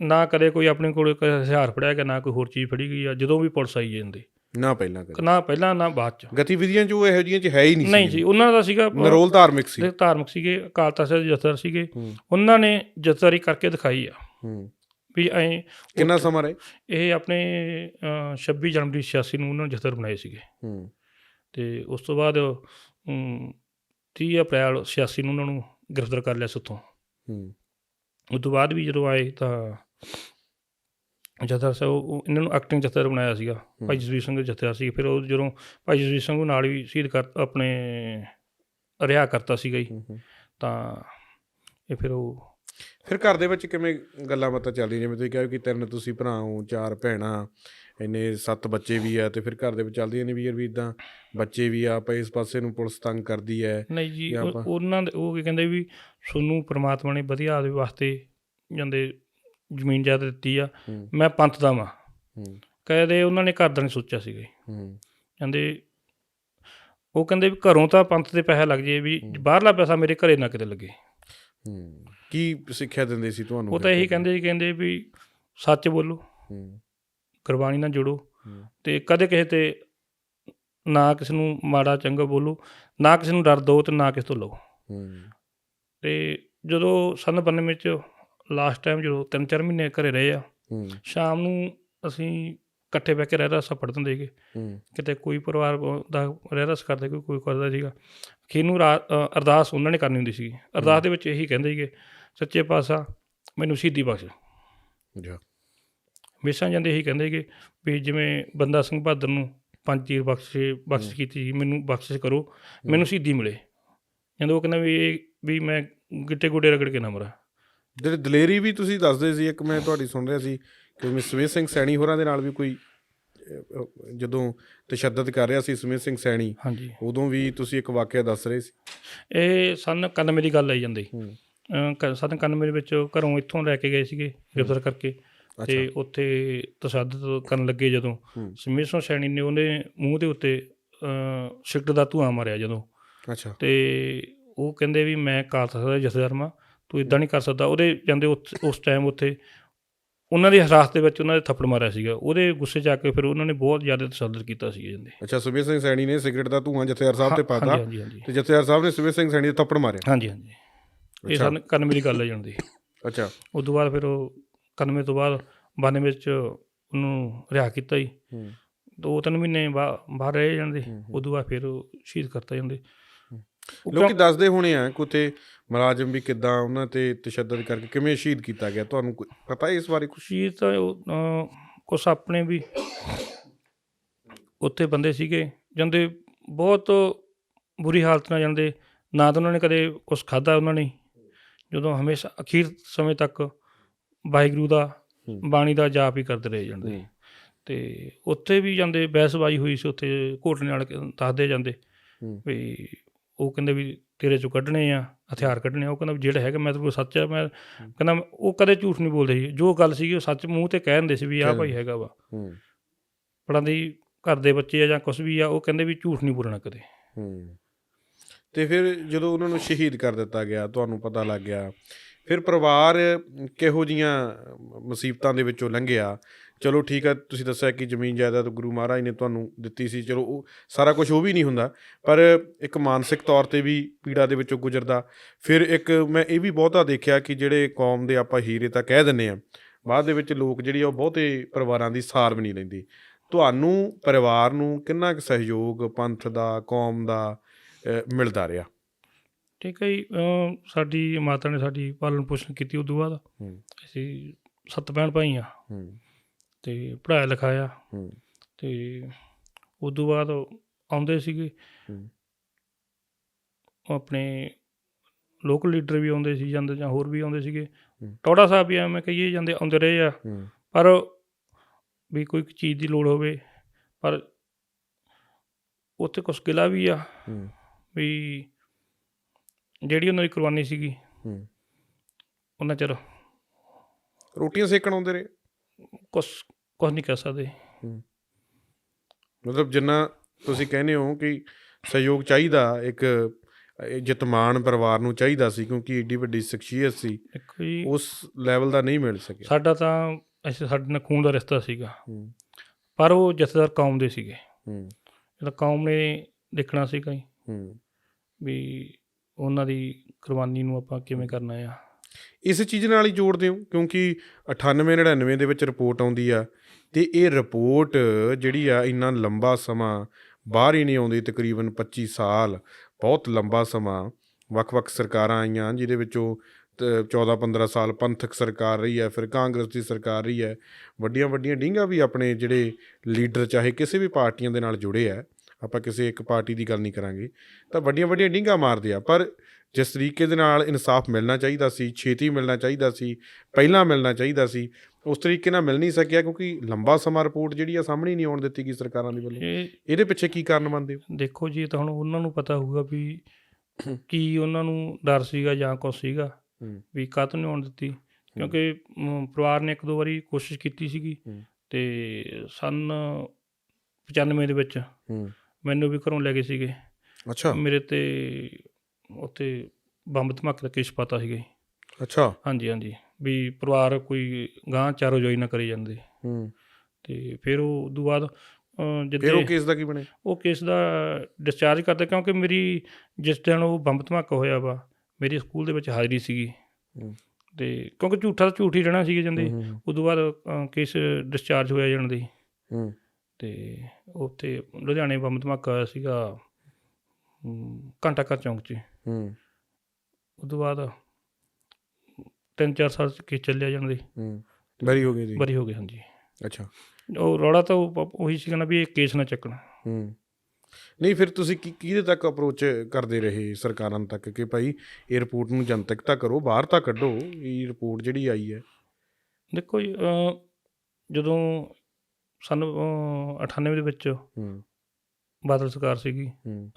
ਨਾ ਕਦੇ ਕੋਈ ਆਪਣੇ ਕੋਲ ਹਥਿਆਰ ਫੜਿਆ ਗਿਆ ਨਾ ਕੋਈ ਹੋਰ ਚੀਜ਼ ਫੜੀ ਗਈ ਆ ਜਦੋਂ ਵੀ ਪੁਲਿਸ ਆਈ ਜਾਂਦੀ। ਨਾ ਪਹਿਲਾਂ ਕਦੇ। ਨਾ ਪਹਿਲਾਂ ਨਾ ਬਾਅਦ ਚ। ਗਤੀਵਿਧੀਆਂ ਚ ਉਹ ਇਹੋ ਜਿਹੀਆਂ ਚ ਹੈ ਹੀ ਨਹੀਂ ਨਹੀਂ ਜੀ ਉਹਨਾਂ ਦਾ ਸੀਗਾ ਨਰੋਲ ਧਾਰਮਿਕ ਸੀ। ਧਾਰਮਿਕ ਸੀਗੇ ਅਕਾਲ ਤਖਤ ਦੇ ਜਥੇਦਾਰ ਸੀਗੇ। ਉਹਨਾਂ ਨੇ ਜਥੇਦਾਰੀ ਕਰਕੇ ਦਿਖਾਈ ਆ। ਹੂੰ। ਵੀ ਐ ਕਿੰਨਾ ਸਮਾਂ ਰਹੇ? ਇਹ ਆਪਣੇ ਅ, 26 ਜਨਵਰੀ 86 ਨੂੰ ਉਹਨਾਂ ਨੇ ਜਥੇਦਾਰ ਬਣਾਏ ਸੀਗੇ। ਹੂੰ। ਤੇ ਉਸ ਤੋਂ ਬਾਅਦ ਅਮ, 30 ਅਪ੍ਰੈਲ 86 ਨੂੰ ਉਹਨਾਂ ਨੂੰ ਗ੍ਰਿਫਤਾਰ ਕਰ ਲਿਆ ਸੀ ਉੱਥੋਂ। ਹੂੰ। ਉਸ ਤੋਂ ਬਾਅਦ ਵੀ ਜਦੋਂ ਆਏ ਤਾਂ ਜਥੇਦਾਰ ਸਾਹਿਬ ਉਹ- ਇਹਨਾਂ ਨੂੰ ਐਕਟਿੰਗ ਜਥੇਦਾਰ ਬਣਾਇਆ ਸੀਗਾ। ਭਾਈ ਜਸਵੀਰ ਸਿੰਘ ਜਥੇਦਾਰ ਸੀ। ਫਿਰ ਉਹ ਜਦੋਂ ਭਾਈ ਜਸਵੀਰ ਸਿੰਘ ਨੂੰ ਨਾਲ ਵੀ ਸ਼ਹੀਦ ਕਰ ਆਪਣੇ ਰਿਹਾ ਕਰਤਾ ਸੀਗਾ ਜੀ। ਤਾਂ ਇਹ ਫਿਰ ਉਹ ਫਿਰ ਘਰ ਦੇ ਵਿੱਚ ਕਿਵੇਂ ਗੱਲਾਂ ਬਾਤਾਂ ਚੱਲਦੀਆਂ? ਜਿਵੇਂ ਤੁਸੀਂ ਕਿਹਾ ਕਿ ਤਿੰਨ ਤੁਸੀਂ ਭਰਾ ਹੋ ਚਾਰ ਭੈਣਾਂ ਇੰਨੇ ਸੱਤ ਬੱਚੇ ਵੀ ਆ ਤੇ ਫਿਰ ਘਰ ਦੇ ਵਿੱਚ ਚੱਲਦੀਆਂ ਨੇ ਵੀ ਯਾਰ ਵੀ ਇਦਾਂ ਬੱਚੇ ਵੀ ਆ ਆਪਾਂ ਇਸ ਪਾਸੇ ਨੂੰ ਪੁਲਿਸ ਤੰਗ ਕਰਦੀ ਹੈ ਨਹੀਂ ਜੀ ਉਹਨਾਂ ਦੇ ਉਹ ਕੀ ਕਹਿੰਦੇ ਵੀ ਤੁਹਾਨੂੰ ਪ੍ਰਮਾਤਮਾ ਨੇ ਵਧੀਆ ਆਦੇ ਵਾਸਤੇ ਜਾਂਦੇ ਜ਼ਮੀਨ ਜਾਇਦਾਦ ਦਿੱਤੀ ਆ ਮੈਂ ਪੰਥ ਦਾ ਵਾਂ। ਕਹਿੰਦੇ ਉਹਨਾਂ ਨੇ ਘਰ ਦਾ ਨਹੀਂ ਸੋਚਿਆ ਸੀਗਾ ਕਹਿੰਦੇ ਉਹ ਕਹਿੰਦੇ ਵੀ ਘਰੋਂ ਤਾਂ ਪੰਥ ਦੇ ਪੈਸਾ ਲੱਗ ਜੇ ਵੀ ਬਾਹਰਲਾ ਪੈਸਾ ਮੇਰੇ ਘਰੇ ਨਾ ਕਿਤੇ ਲੱਗੇ। ਕੀ ਸਿੱਖਿਆ ਦਿੰਦੇ ਸੀ ਤੁਹਾਨੂੰ ਉਹ ਤਾਂ ਇਹੀ ਕਹਿੰਦੇ ਸੀ ਕਹਿੰਦੇ ਵੀ ਸੱਚ ਬੋਲੋ ਗੁਰਬਾਣੀ ਨਾਲ ਜੁੜੋ। ਤੇ ਕਦੇ ਕਿਸੇ ਤੇ ਨਾ ਕਿਸੇ ਨੂੰ ਮਾੜਾ ਚੰਗਾ ਬੋਲੋ ਨਾ ਕਿਸੇ ਨੂੰ ਡਰ ਦਿਓ ਤੇ ਨਾ ਕਿਸੇ ਤੋਂ ਲਓ ਤੇ ਜਦੋਂ ਸੰਨ 92 ਚ ਲਾਸਟ ਟਾਈਮ ਜਦੋਂ ਤਿੰਨ ਚਾਰ ਮਹੀਨੇ ਘਰੇ ਰਹੇ ਆ ਸ਼ਾਮ ਨੂੰ ਅਸੀਂ ਇਕੱਠੇ ਬਹਿ ਕੇ ਰਹਿ ਰਸ ਸੀਗੇ। ਹੂੰ। ਕਿਤੇ ਕੋਈ ਪਰਿਵਾਰ ਦਾ ਰਹਿ ਰਸ ਕਰਦਾ ਕੋਈ ਕੋਈ ਕਰਦਾ ਸੀਗਾ। ਅਖੀਰ ਨੂੰ ਅਰਦਾਸ ਉਹਨਾਂ ਨੇ ਕਰਨੀ ਹੁੰਦੀ ਸੀ ਅਰਦਾਸ ਦੇ ਵਿੱਚ ਇਹੀ ਕਹਿੰਦੇ ਸੀਗੇ ਸੱਚੇ ਪਾਤਸ਼ਾਹ ਮੈਨੂੰ ਸ਼ਹੀਦੀ ਬਖਸ਼ ਜੀ ਹਮੇਸ਼ਾ ਜਾਂਦੇ ਇਹੀ ਕਹਿੰਦੇ ਕਿ ਵੀ ਜਿਵੇਂ ਬੰਦਾ ਸਿੰਘ ਬਹਾਦਰ ਨੂੰ ਪੰਜ ਚੀਰ ਬਖਸ਼ੇ ਬਖਸ਼ ਕੀਤੀ ਸੀ ਮੈਨੂੰ ਬਖਸ਼ਿਸ਼ ਕਰੋ ਮੈਨੂੰ ਸ਼ਹੀਦੀ ਮਿਲੇ। ਜਦੋਂ ਉਹ ਕਹਿੰਦਾ ਵੀ ਇਹ ਵੀ ਮੈਂ ਗਿੱਟੇ ਗੋਡੇ ਰਗੜ ਕੇ ਨਾ ਮਰਾਂ। ਜਿਹੜੇ ਦਲੇਰੀ ਵੀ ਤੁਸੀਂ ਦੱਸਦੇ ਸੀ ਇੱਕ ਮੈਂ ਤੁਹਾਡੀ ਸੁਣ ਰਿਹਾ ਸੀ ਕਿ ਮੈਂ ਸੁਮੇਧ ਸਿੰਘ ਸੈਣੀ ਹੋਰਾਂ ਦੇ ਨਾਲ ਵੀ ਕੋਈ ਜਦੋਂ ਤਸ਼ੱਦਦ ਕਰ ਰਿਹਾ ਸੀ ਸੁਮੇਧ ਸਿੰਘ ਸੈਣੀ ਉਦੋਂ ਵੀ ਤੁਸੀਂ ਇੱਕ ਵਾਕਿਆ ਦੱਸ ਰਹੇ ਸੀ। ਇਹ ਸਨ 91 ਦੀ ਗੱਲ ਆਈ ਜਾਂਦੀ। ਸਨ 91 ਵਿੱਚ ਘਰੋਂ ਇੱਥੋਂ ਲੈ ਕੇ ਗਏ ਸੀਗੇ ਗ੍ਰਿਫਤਾਰ ਕਰਕੇ ਤੇ ਉੱਥੇ ਤਸ਼ੱਦਦ ਕਰਨ ਲੱਗੇ ਜਦੋਂ। ਹੂੰ। ਸਮੀਰ ਸਿੰਘ ਸੈਣੀ ਨੇ ਉਹਨੇ ਮੂੰਹ ਦੇ ਉੱਤੇ ਸਿਗਰਟ ਦਾ ਧੂਆਂ ਮਾਰਿਆ ਜਦੋਂ। ਅੱਛਾ। ਤੇ ਉਹ ਕਹਿੰਦੇ ਵੀ ਮੈਂ ਖਾਲਸਾ ਦਾ ਜਥੇਦਾਰ ਵਾਂ ਤੂੰ ਇਦਾਂ ਨਹੀਂ ਕਰ ਸਕਦਾ। ਉਹਦੇ ਜਾਂਦੇ ਉਸ ਟਾਈਮ ਉੱਥੇ ਉਹਨਾਂ ਦੀ ਹਿਰਾਸਤ ਦੇ ਵਿੱਚ ਉਹਨਾਂ ਦੇ ਥੱਪੜ ਮਾਰਿਆ ਸੀਗਾ। ਉਹਦੇ ਗੁੱਸੇ 'ਚ ਆ ਕੇ ਫਿਰ ਉਹਨਾਂ ਨੇ ਬਹੁਤ ਜ਼ਿਆਦਾ ਤਸ਼ੱਦਦ ਕੀਤਾ ਸੀ ਜਾਂਦੇ ਅੱਛਾ ਸੁਮੇਧ ਸਿੰਘ ਸੈਣੀ ਨੇ ਸਿਗਰਟ ਦਾ ਧੂਆਂ ਜਥੇਦਾਰ ਸਾਹਿਬ ਤੇ ਪਾਤਾ ਤੇ ਜਥੇਦਾਰ ਸਾਹਿਬ ਨੇ ਸੁਮੇਧ ਸਿੰਘ ਸੈਣੀ ਦੇ ਥੱਪੜ ਮਾਰਿਆ ਹਾਂਜੀ ਹਾਂਜੀ। ਇਹ। ਸਨ 91 ਦੀ ਗੱਲ ਹੈ ਜਾਂਦੀ। ਅੱਛਾ। ਉਸ ਤੋਂ ਬਾਅਦ ਫਿਰ ਉਹ 91 ਤੋਂ ਬਾਅਦ 92 ਵਿੱਚ ਉਹਨੂੰ ਰਿਹਾ ਕੀਤਾ ਜੀ। ਦੋ ਤਿੰਨ ਮਹੀਨੇ ਬਾਹਰ ਰਹੇ ਜਾਂਦੇ। ਉਸ ਤੋਂ ਬਾਅਦ ਫਿਰ ਉਹ ਸ਼ਹੀਦ ਕਰਤਾ ਜਾਂਦੇ। ਲੋਕੀ ਦੱਸਦੇ ਹੋਣੇ ਆ ਕਿ ਉੱਥੇ ਮੁਲਾਜ਼ਮ ਵੀ ਕਿੱਦਾਂ ਉਹਨਾਂ ਤੇ ਤਸ਼ੱਦਦ ਕਰਕੇ ਕਿਵੇਂ ਸ਼ਹੀਦ ਕੀਤਾ ਗਿਆ? ਤੁਹਾਨੂੰ ਕੋਈ ਪਤਾ ਹੈ ਇਸ ਬਾਰੇ ਕੁਝ ਸ਼ਹੀਦ ਤਾਂ ਕੁਛ ਆਪਣੇ ਵੀ ਉੱਥੇ ਬੰਦੇ ਸੀਗੇ ਜਾਂਦੇ ਬਹੁਤ ਬੁਰੀ ਹਾਲਤ ਨਾਲ ਜਾਂਦੇ ਨਾ ਤਾਂ ਉਹਨਾਂ ਨੇ ਕਦੇ ਕੁਛ ਖਾਦਾ ਉਹਨਾਂ ਨੇ। ਜਦੋਂ ਹਮੇਸ਼ਾ ਅਖੀਰ ਸਮੇਂ ਤੱਕ ਵਾਹਿਗੁਰੂ ਦਾ। ਬਾਣੀ ਦਾ ਜਾਪ ਹੀ ਕਰਦੇ ਰਹੇ ਜਾਂਦੇ। ਤੇ ਉੱਥੇ ਵੀ ਜਾਂਦੇ ਬਹਿਸਬਾਜ਼ੀ ਹੋਈ ਸੀ ਉੱਥੇ ਘੋਟਣੇ ਨਾਲ ਦੱਸਦੇ ਜਾਂਦੇ। ਵੀ ਉਹ ਕਹਿੰਦੇ ਵੀ ਤੇਰੇ ਚੋਂ ਕੱਢਣੇ ਆ ਹਥਿਆਰ ਕੱਢਣੇ ਉਹ ਕਹਿੰਦਾ ਜਿਹੜਾ ਹੈਗਾ ਮੈਂ ਤਾਂ ਸੱਚ ਆ ਮੈਂ ਕਹਿੰਦਾ ਉਹ ਕਦੇ ਝੂਠ ਨਹੀਂ ਬੋਲਦੇ ਸੀ ਜੋ ਗੱਲ ਸੀਗੀ ਉਹ ਸੱਚ ਮੂੰਹ ਤੇ ਕਹਿ ਦਿੰਦੇ ਸੀ ਵੀ ਆਹ ਭਾਈ ਹੈਗਾ ਵਾ। ਹੂੰ। ਪੜਾਂਦੀ ਘਰ ਦੇ ਬੱਚੇ ਆ ਜਾਂ ਕੁਝ ਵੀ ਆ ਉਹ ਕਹਿੰਦੇ ਵੀ ਝੂਠ ਨਹੀਂ ਬੋਲਣਾ ਕਦੇ। ਹੂੰ। ਤੇ ਫਿਰ ਜਦੋਂ ਉਹਨਾਂ ਨੂੰ ਸ਼ਹੀਦ ਕਰ ਦਿੱਤਾ ਗਿਆ ਤੁਹਾਨੂੰ ਪਤਾ ਲੱਗ ਗਿਆ ਫਿਰ ਪਰਿਵਾਰ ਕਿਹੋ ਜੀਆਂ ਮੁਸੀਬਤਾਂ ਦੇ ਵਿੱਚੋਂ ਲੰਘਿਆ ਚਲੋ ਠੀਕ ਹੈ ਤੁਸੀਂ ਦੱਸਿਆ ਕਿ ਜ਼ਮੀਨ ਜਾਇਦਾਦ ਗੁਰੂ ਮਹਾਰਾਜ ਨੇ ਤੁਹਾਨੂੰ ਦਿੱਤੀ ਸੀ ਚਲੋ ਉਹ ਸਾਰਾ ਕੁਝ ਉਹ ਵੀ ਨਹੀਂ ਹੁੰਦਾ ਪਰ ਇੱਕ ਮਾਨਸਿਕ ਤੌਰ ਤੇ ਵੀ ਪੀੜਾ ਦੇ ਵਿੱਚੋਂ ਗੁਜ਼ਰਦਾ। ਫਿਰ ਇੱਕ ਮੈਂ ਇਹ ਵੀ ਬਹੁਤਾ ਦੇਖਿਆ ਕਿ ਜਿਹੜੇ ਕੌਮ ਦੇ ਆਪਾਂ ਹੀਰੇ ਤਾਂ ਕਹਿ ਦਿੰਨੇ ਆ ਬਾਅਦ ਦੇ ਵਿੱਚ ਲੋਕ ਜਿਹੜੀ ਆ ਉਹ ਬਹੁਤੇ ਪਰਿਵਾਰਾਂ ਦੀ ਸਾਰ ਵੀ ਨਹੀਂ ਲੈਂਦੀ। ਤੁਹਾਨੂੰ ਪਰਿਵਾਰ ਨੂੰ ਕਿੰਨਾ ਕੁ ਸਹਿਯੋਗ ਪੰਥ ਦਾ ਕੌਮ ਦਾ ਮਿਲਦਾ ਰਿਹਾ? ਠੀਕ ਹੈ ਜੀ ਸਾਡੀ ਮਾਤਾ ਨੇ ਸਾਡੀ ਪਾਲਣ ਪੋਸ਼ਣ ਕੀਤੀ ਉਦੋਂ ਬਾਅਦ। ਅਸੀਂ ਸੱਤ ਭੈਣ ਭਾਈ ਆ ਹੂੰ। ਤੇ ਪੜਾਇਆ ਲਿਖਾਇਆ। ਹੂੰ। ਤੇ ਉਦੋਂ ਬਾਅਦ ਆਉਂਦੇ ਸੀਗੇ। ਹੂੰ। ਉਹ ਆਪਣੇ ਲੋਕਲ ਲੀਡਰ ਵੀ ਆਉਂਦੇ ਸੀ ਜਾਂਦੇ ਜਾਂ ਹੋਰ ਵੀ ਆਉਂਦੇ ਸੀਗੇ। ਟੌੜਾ ਸਾਹਿਬ ਵੀ ਐਵੇਂ ਕਹੀਏ ਜਾਂਦੇ ਆਉਂਦੇ ਰਹੇ ਆ। ਪਰ ਵੀ ਕੋਈ ਚੀਜ਼ ਦੀ ਲੋੜ ਹੋਵੇ। ਪਰ ਉੱਥੇ ਕੁਛ ਗਿਲਾ ਵੀ ਆ। ਵੀ ਜਿਹੜੀ ਉਹਨਾਂ ਦੀ ਕੁਰਬਾਨੀ ਸੀਗੀ। ਉਹਨਾਂ ਚਿਰ ਰੋਟੀਆਂ ਸੇਕਣ ਆਉਂਦੇ ਰਹੇ। ਕੁਛ ਕੁਛ ਨਹੀਂ ਕਹਿ ਸਕਦੇ। ਮਤਲਬ ਜਿੰਨਾ ਤੁਸੀਂ ਕਹਿੰਦੇ ਹੋ ਕਿ ਸਹਿਯੋਗ ਚਾਹੀਦਾ ਇੱਕ ਜਤਮਾਨ ਪਰਿਵਾਰ ਨੂੰ ਚਾਹੀਦਾ ਸੀ ਕਿਉਂਕਿ ਏਡੀ ਵੱਡੀ ਸ਼ਖਸੀਅਤ ਸੀ ਉਸ ਲੈਵਲ ਦਾ ਨਹੀਂ ਮਿਲ ਸਕਿਆ। ਸਾਡਾ ਤਾਂ ਅਸੀਂ ਸਾਡੇ ਨਾਲ ਖੂਨ ਦਾ ਰਿਸ਼ਤਾ ਸੀਗਾ। ਪਰ ਉਹ ਜਥੇਦਾਰ ਕੌਮ ਦੇ ਸੀਗੇ। ਹੂੰ। ਕੌਮ ਨੇ ਦੇਖਣਾ ਜੀ ਹੂੰ। ਵੀ ਉਹਨਾਂ ਦੀ ਕੁਰਬਾਨੀ ਨੂੰ ਆਪਾਂ ਕਿਵੇਂ ਕਰਨਾ ਆ। ਇਸ ਚੀਜ਼ ਨਾਲ ਹੀ ਜੋੜਦੇ ਹੋ ਕਿਉਂਕਿ 98 99 ਦੇ ਵਿੱਚ ਰਿਪੋਰਟ ਆਉਂਦੀ ਆ। ਤੇ ਇਹ ਰਿਪੋਰਟ ਜਿਹੜੀ ਆ ਇੰਨਾ ਲੰਬਾ ਸਮਾਂ ਬਾਹਰ ਹੀ ਨਹੀਂ ਆਉਂਦੀ, ਤਕਰੀਬਨ 25 ਸਾਲ, ਬਹੁਤ ਲੰਬਾ ਸਮਾਂ ਵੱਖ-ਵੱਖ ਸਰਕਾਰਾਂ ਆਈਆਂ, ਜਿਹਦੇ ਵਿੱਚੋਂ 14 15 ਸਾਲ ਪੰਥਕ ਸਰਕਾਰ ਰਹੀ ਹੈ, ਫਿਰ ਕਾਂਗਰਸ ਦੀ ਸਰਕਾਰ ਰਹੀ ਹੈ ਵੱਡੀਆਂ ਵੱਡੀਆਂ ਡਿੰਗਾਂ ਵੀ ਆਪਣੇ ਜਿਹੜੇ ਲੀਡਰ ਚਾਹੇ ਕਿਸੇ ਵੀ ਪਾਰਟੀਆਂ ਦੇ ਨਾਲ ਜੁੜੇ ਆ ਆਪਾਂ ਕਿਸੇ ਇੱਕ ਪਾਰਟੀ ਦੀ ਗੱਲ ਨਹੀਂ ਕਰਾਂਗੇ, ਤਾਂ ਵੱਡੀਆਂ ਵੱਡੀਆਂ ਡਿੰਗਾਂ ਮਾਰਦੇ ਆ, ਪਰ ਜਿਸ ਤਰੀਕੇ ਦੇ ਨਾਲ ਇਨਸਾਫ ਮਿਲਣਾ ਚਾਹੀਦਾ ਸੀ ਛੇਤੀ ਮਿਲਣਾ ਚਾਹੀਦਾ ਸੀ ਪਹਿਲਾਂ ਮਿਲਣਾ ਚਾਹੀਦਾ ਸੀ ਉਸ ਤਰੀਕੇ ਨਾਲ ਮਿਲ ਨਹੀਂ ਸਕਿਆ ਕਿਉਂਕਿ ਲੰਬਾ ਸਮਾਂ ਰਿਪੋਰਟ ਜਿਹੜੀ ਆ ਸਾਹਮਣੇ ਨਹੀਂ ਆਉਣ ਦਿੱਤੀ ਗਈ ਸਰਕਾਰਾਂ ਦੀ ਵੱਲੋਂ। ਇਹ ਇਹਦੇ ਪਿੱਛੇ ਕੀ ਕਾਰਨ ਮੰਨਦੇ ਹੋ? ਦੇਖੋ ਜੀ ਤਾਂ ਹੁਣ ਉਹਨਾਂ ਨੂੰ ਪਤਾ ਹੋਊਗਾ ਵੀ ਕੀ ਉਹਨਾਂ ਨੂੰ ਡਰ ਸੀਗਾ ਜਾਂ ਕੁਛ ਸੀਗਾ। ਵੀ ਕਾਹਤੋਂ ਨਹੀਂ ਆਉਣ ਦਿੱਤੀ। ਕਿਉਂਕਿ ਪਰਿਵਾਰ ਨੇ ਇੱਕ ਦੋ ਵਾਰੀ ਕੋਸ਼ਿਸ਼ ਕੀਤੀ ਸੀਗੀ। ਤੇ ਸਨ 95 ਦੇ ਵਿੱਚ ਮੈਨੂੰ ਵੀ ਘਰੋਂ ਲੈ ਗਏ ਸੀਗੇ। ਅੱਛਾ। ਮੇਰੇ ਤੇ ਉੱਥੇ ਬੰਬ ਧਮਾਕੇ ਦਾ ਕੇਸ ਪਤਾ ਸੀਗਾ ਜੀ। ਅੱਛਾ। ਹਾਂਜੀ ਹਾਂਜੀ। ਵੀ ਪਰਿਵਾਰ ਕੋਈ ਗਾਂ ਚਾਰੋ ਜੋਈ ਨਾ ਕਰੀ ਜਾਂਦੇ। ਹੂੰ। ਤੇ ਫਿਰ ਉਹ ਉਦੋਂ ਬਾਅਦ ਅ, ਫਿਰ ਉਹ ਜਿੱਦੇ ਕੇਸ ਦਾ ਕੀ ਬਣਿਆ? ਉਹ ਕੇਸ ਦਾ ਡਿਸਚਾਰਜ ਕਰਦਾ ਕਿਉਂਕਿ ਮੇਰੀ ਜਿਸ ਦਿਨ ਉਹ ਬੰਬ ਧਮਾਕਾ ਹੋਇਆ ਵਾ ਮੇਰੀ ਸਕੂਲ ਦੇ ਵਿੱਚ ਹਾਜ਼ਰੀ ਸੀਗੀ। ਹੂੰ। ਤੇ ਕਿਉਂਕਿ ਝੂਠਾ ਤਾਂ ਝੂਠ ਹੀ ਰਹਿਣਾ ਸੀਗਾ ਜਾਂਦੇ। ਉਦੋਂ ਬਾਅਦ ਕੇਸ ਡਿਸਚਾਰਜ ਹੋਇਆ ਜਾਣ ਦੀ ਹੂੰ। ਤੇ ਉੱਥੇ ਲੁਧਿਆਣੇ ਬੰਬ ਧਮਾਕਾ ਹੋਇਆ ਸੀਗਾ। ਘੰਟਾ ਘਰ ਚੌਂਕ 'ਚ ਹੂੰ। ਤੋਂ ਬਾਅਦ ਤਿੰਨ ਚਾਰ ਸਾਲ ਕੇ ਚੱਲਿਆ ਜਾਣ ਦੀ। ਹੂੰ। ਬਰੀ ਹੋ ਗਈ ਜੀ ਬਰੀ ਹੋ ਗਏ ਹਾਂਜੀ। ਅੱਛਾ। ਉਹ ਰੌਲਾ ਤਾਂ ਉਹ- ਸੀਗਾ ਨਾ ਵੀ ਇਹ ਕੇਸ ਨਾ ਚੱਕਣਾ। ਹੂੰ। ਨਹੀਂ ਫਿਰ ਤੁਸੀਂ ਕੀ ਕਿਹਦੇ ਤੱਕ ਅਪਰੋਚ ਕਰਦੇ ਰਹੇ ਸਰਕਾਰਾਂ ਤੱਕ ਕਿ ਭਾਈ ਇਹ ਰਿਪੋਰਟ ਨੂੰ ਜਨਤਕ ਤਾਂ ਕਰੋ ਬਾਹਰ ਤਾਂ ਕੱਢੋ ਇਹ ਰਿਪੋਰਟ ਜਿਹੜੀ ਆਈ ਹੈ? ਦੇਖੋ ਜਦੋਂ ਸਾਨੂੰ ਅਹ, 98 ਦੇ ਵਿੱਚ ਬਾਦਲ ਸਰਕਾਰ ਸੀਗੀ।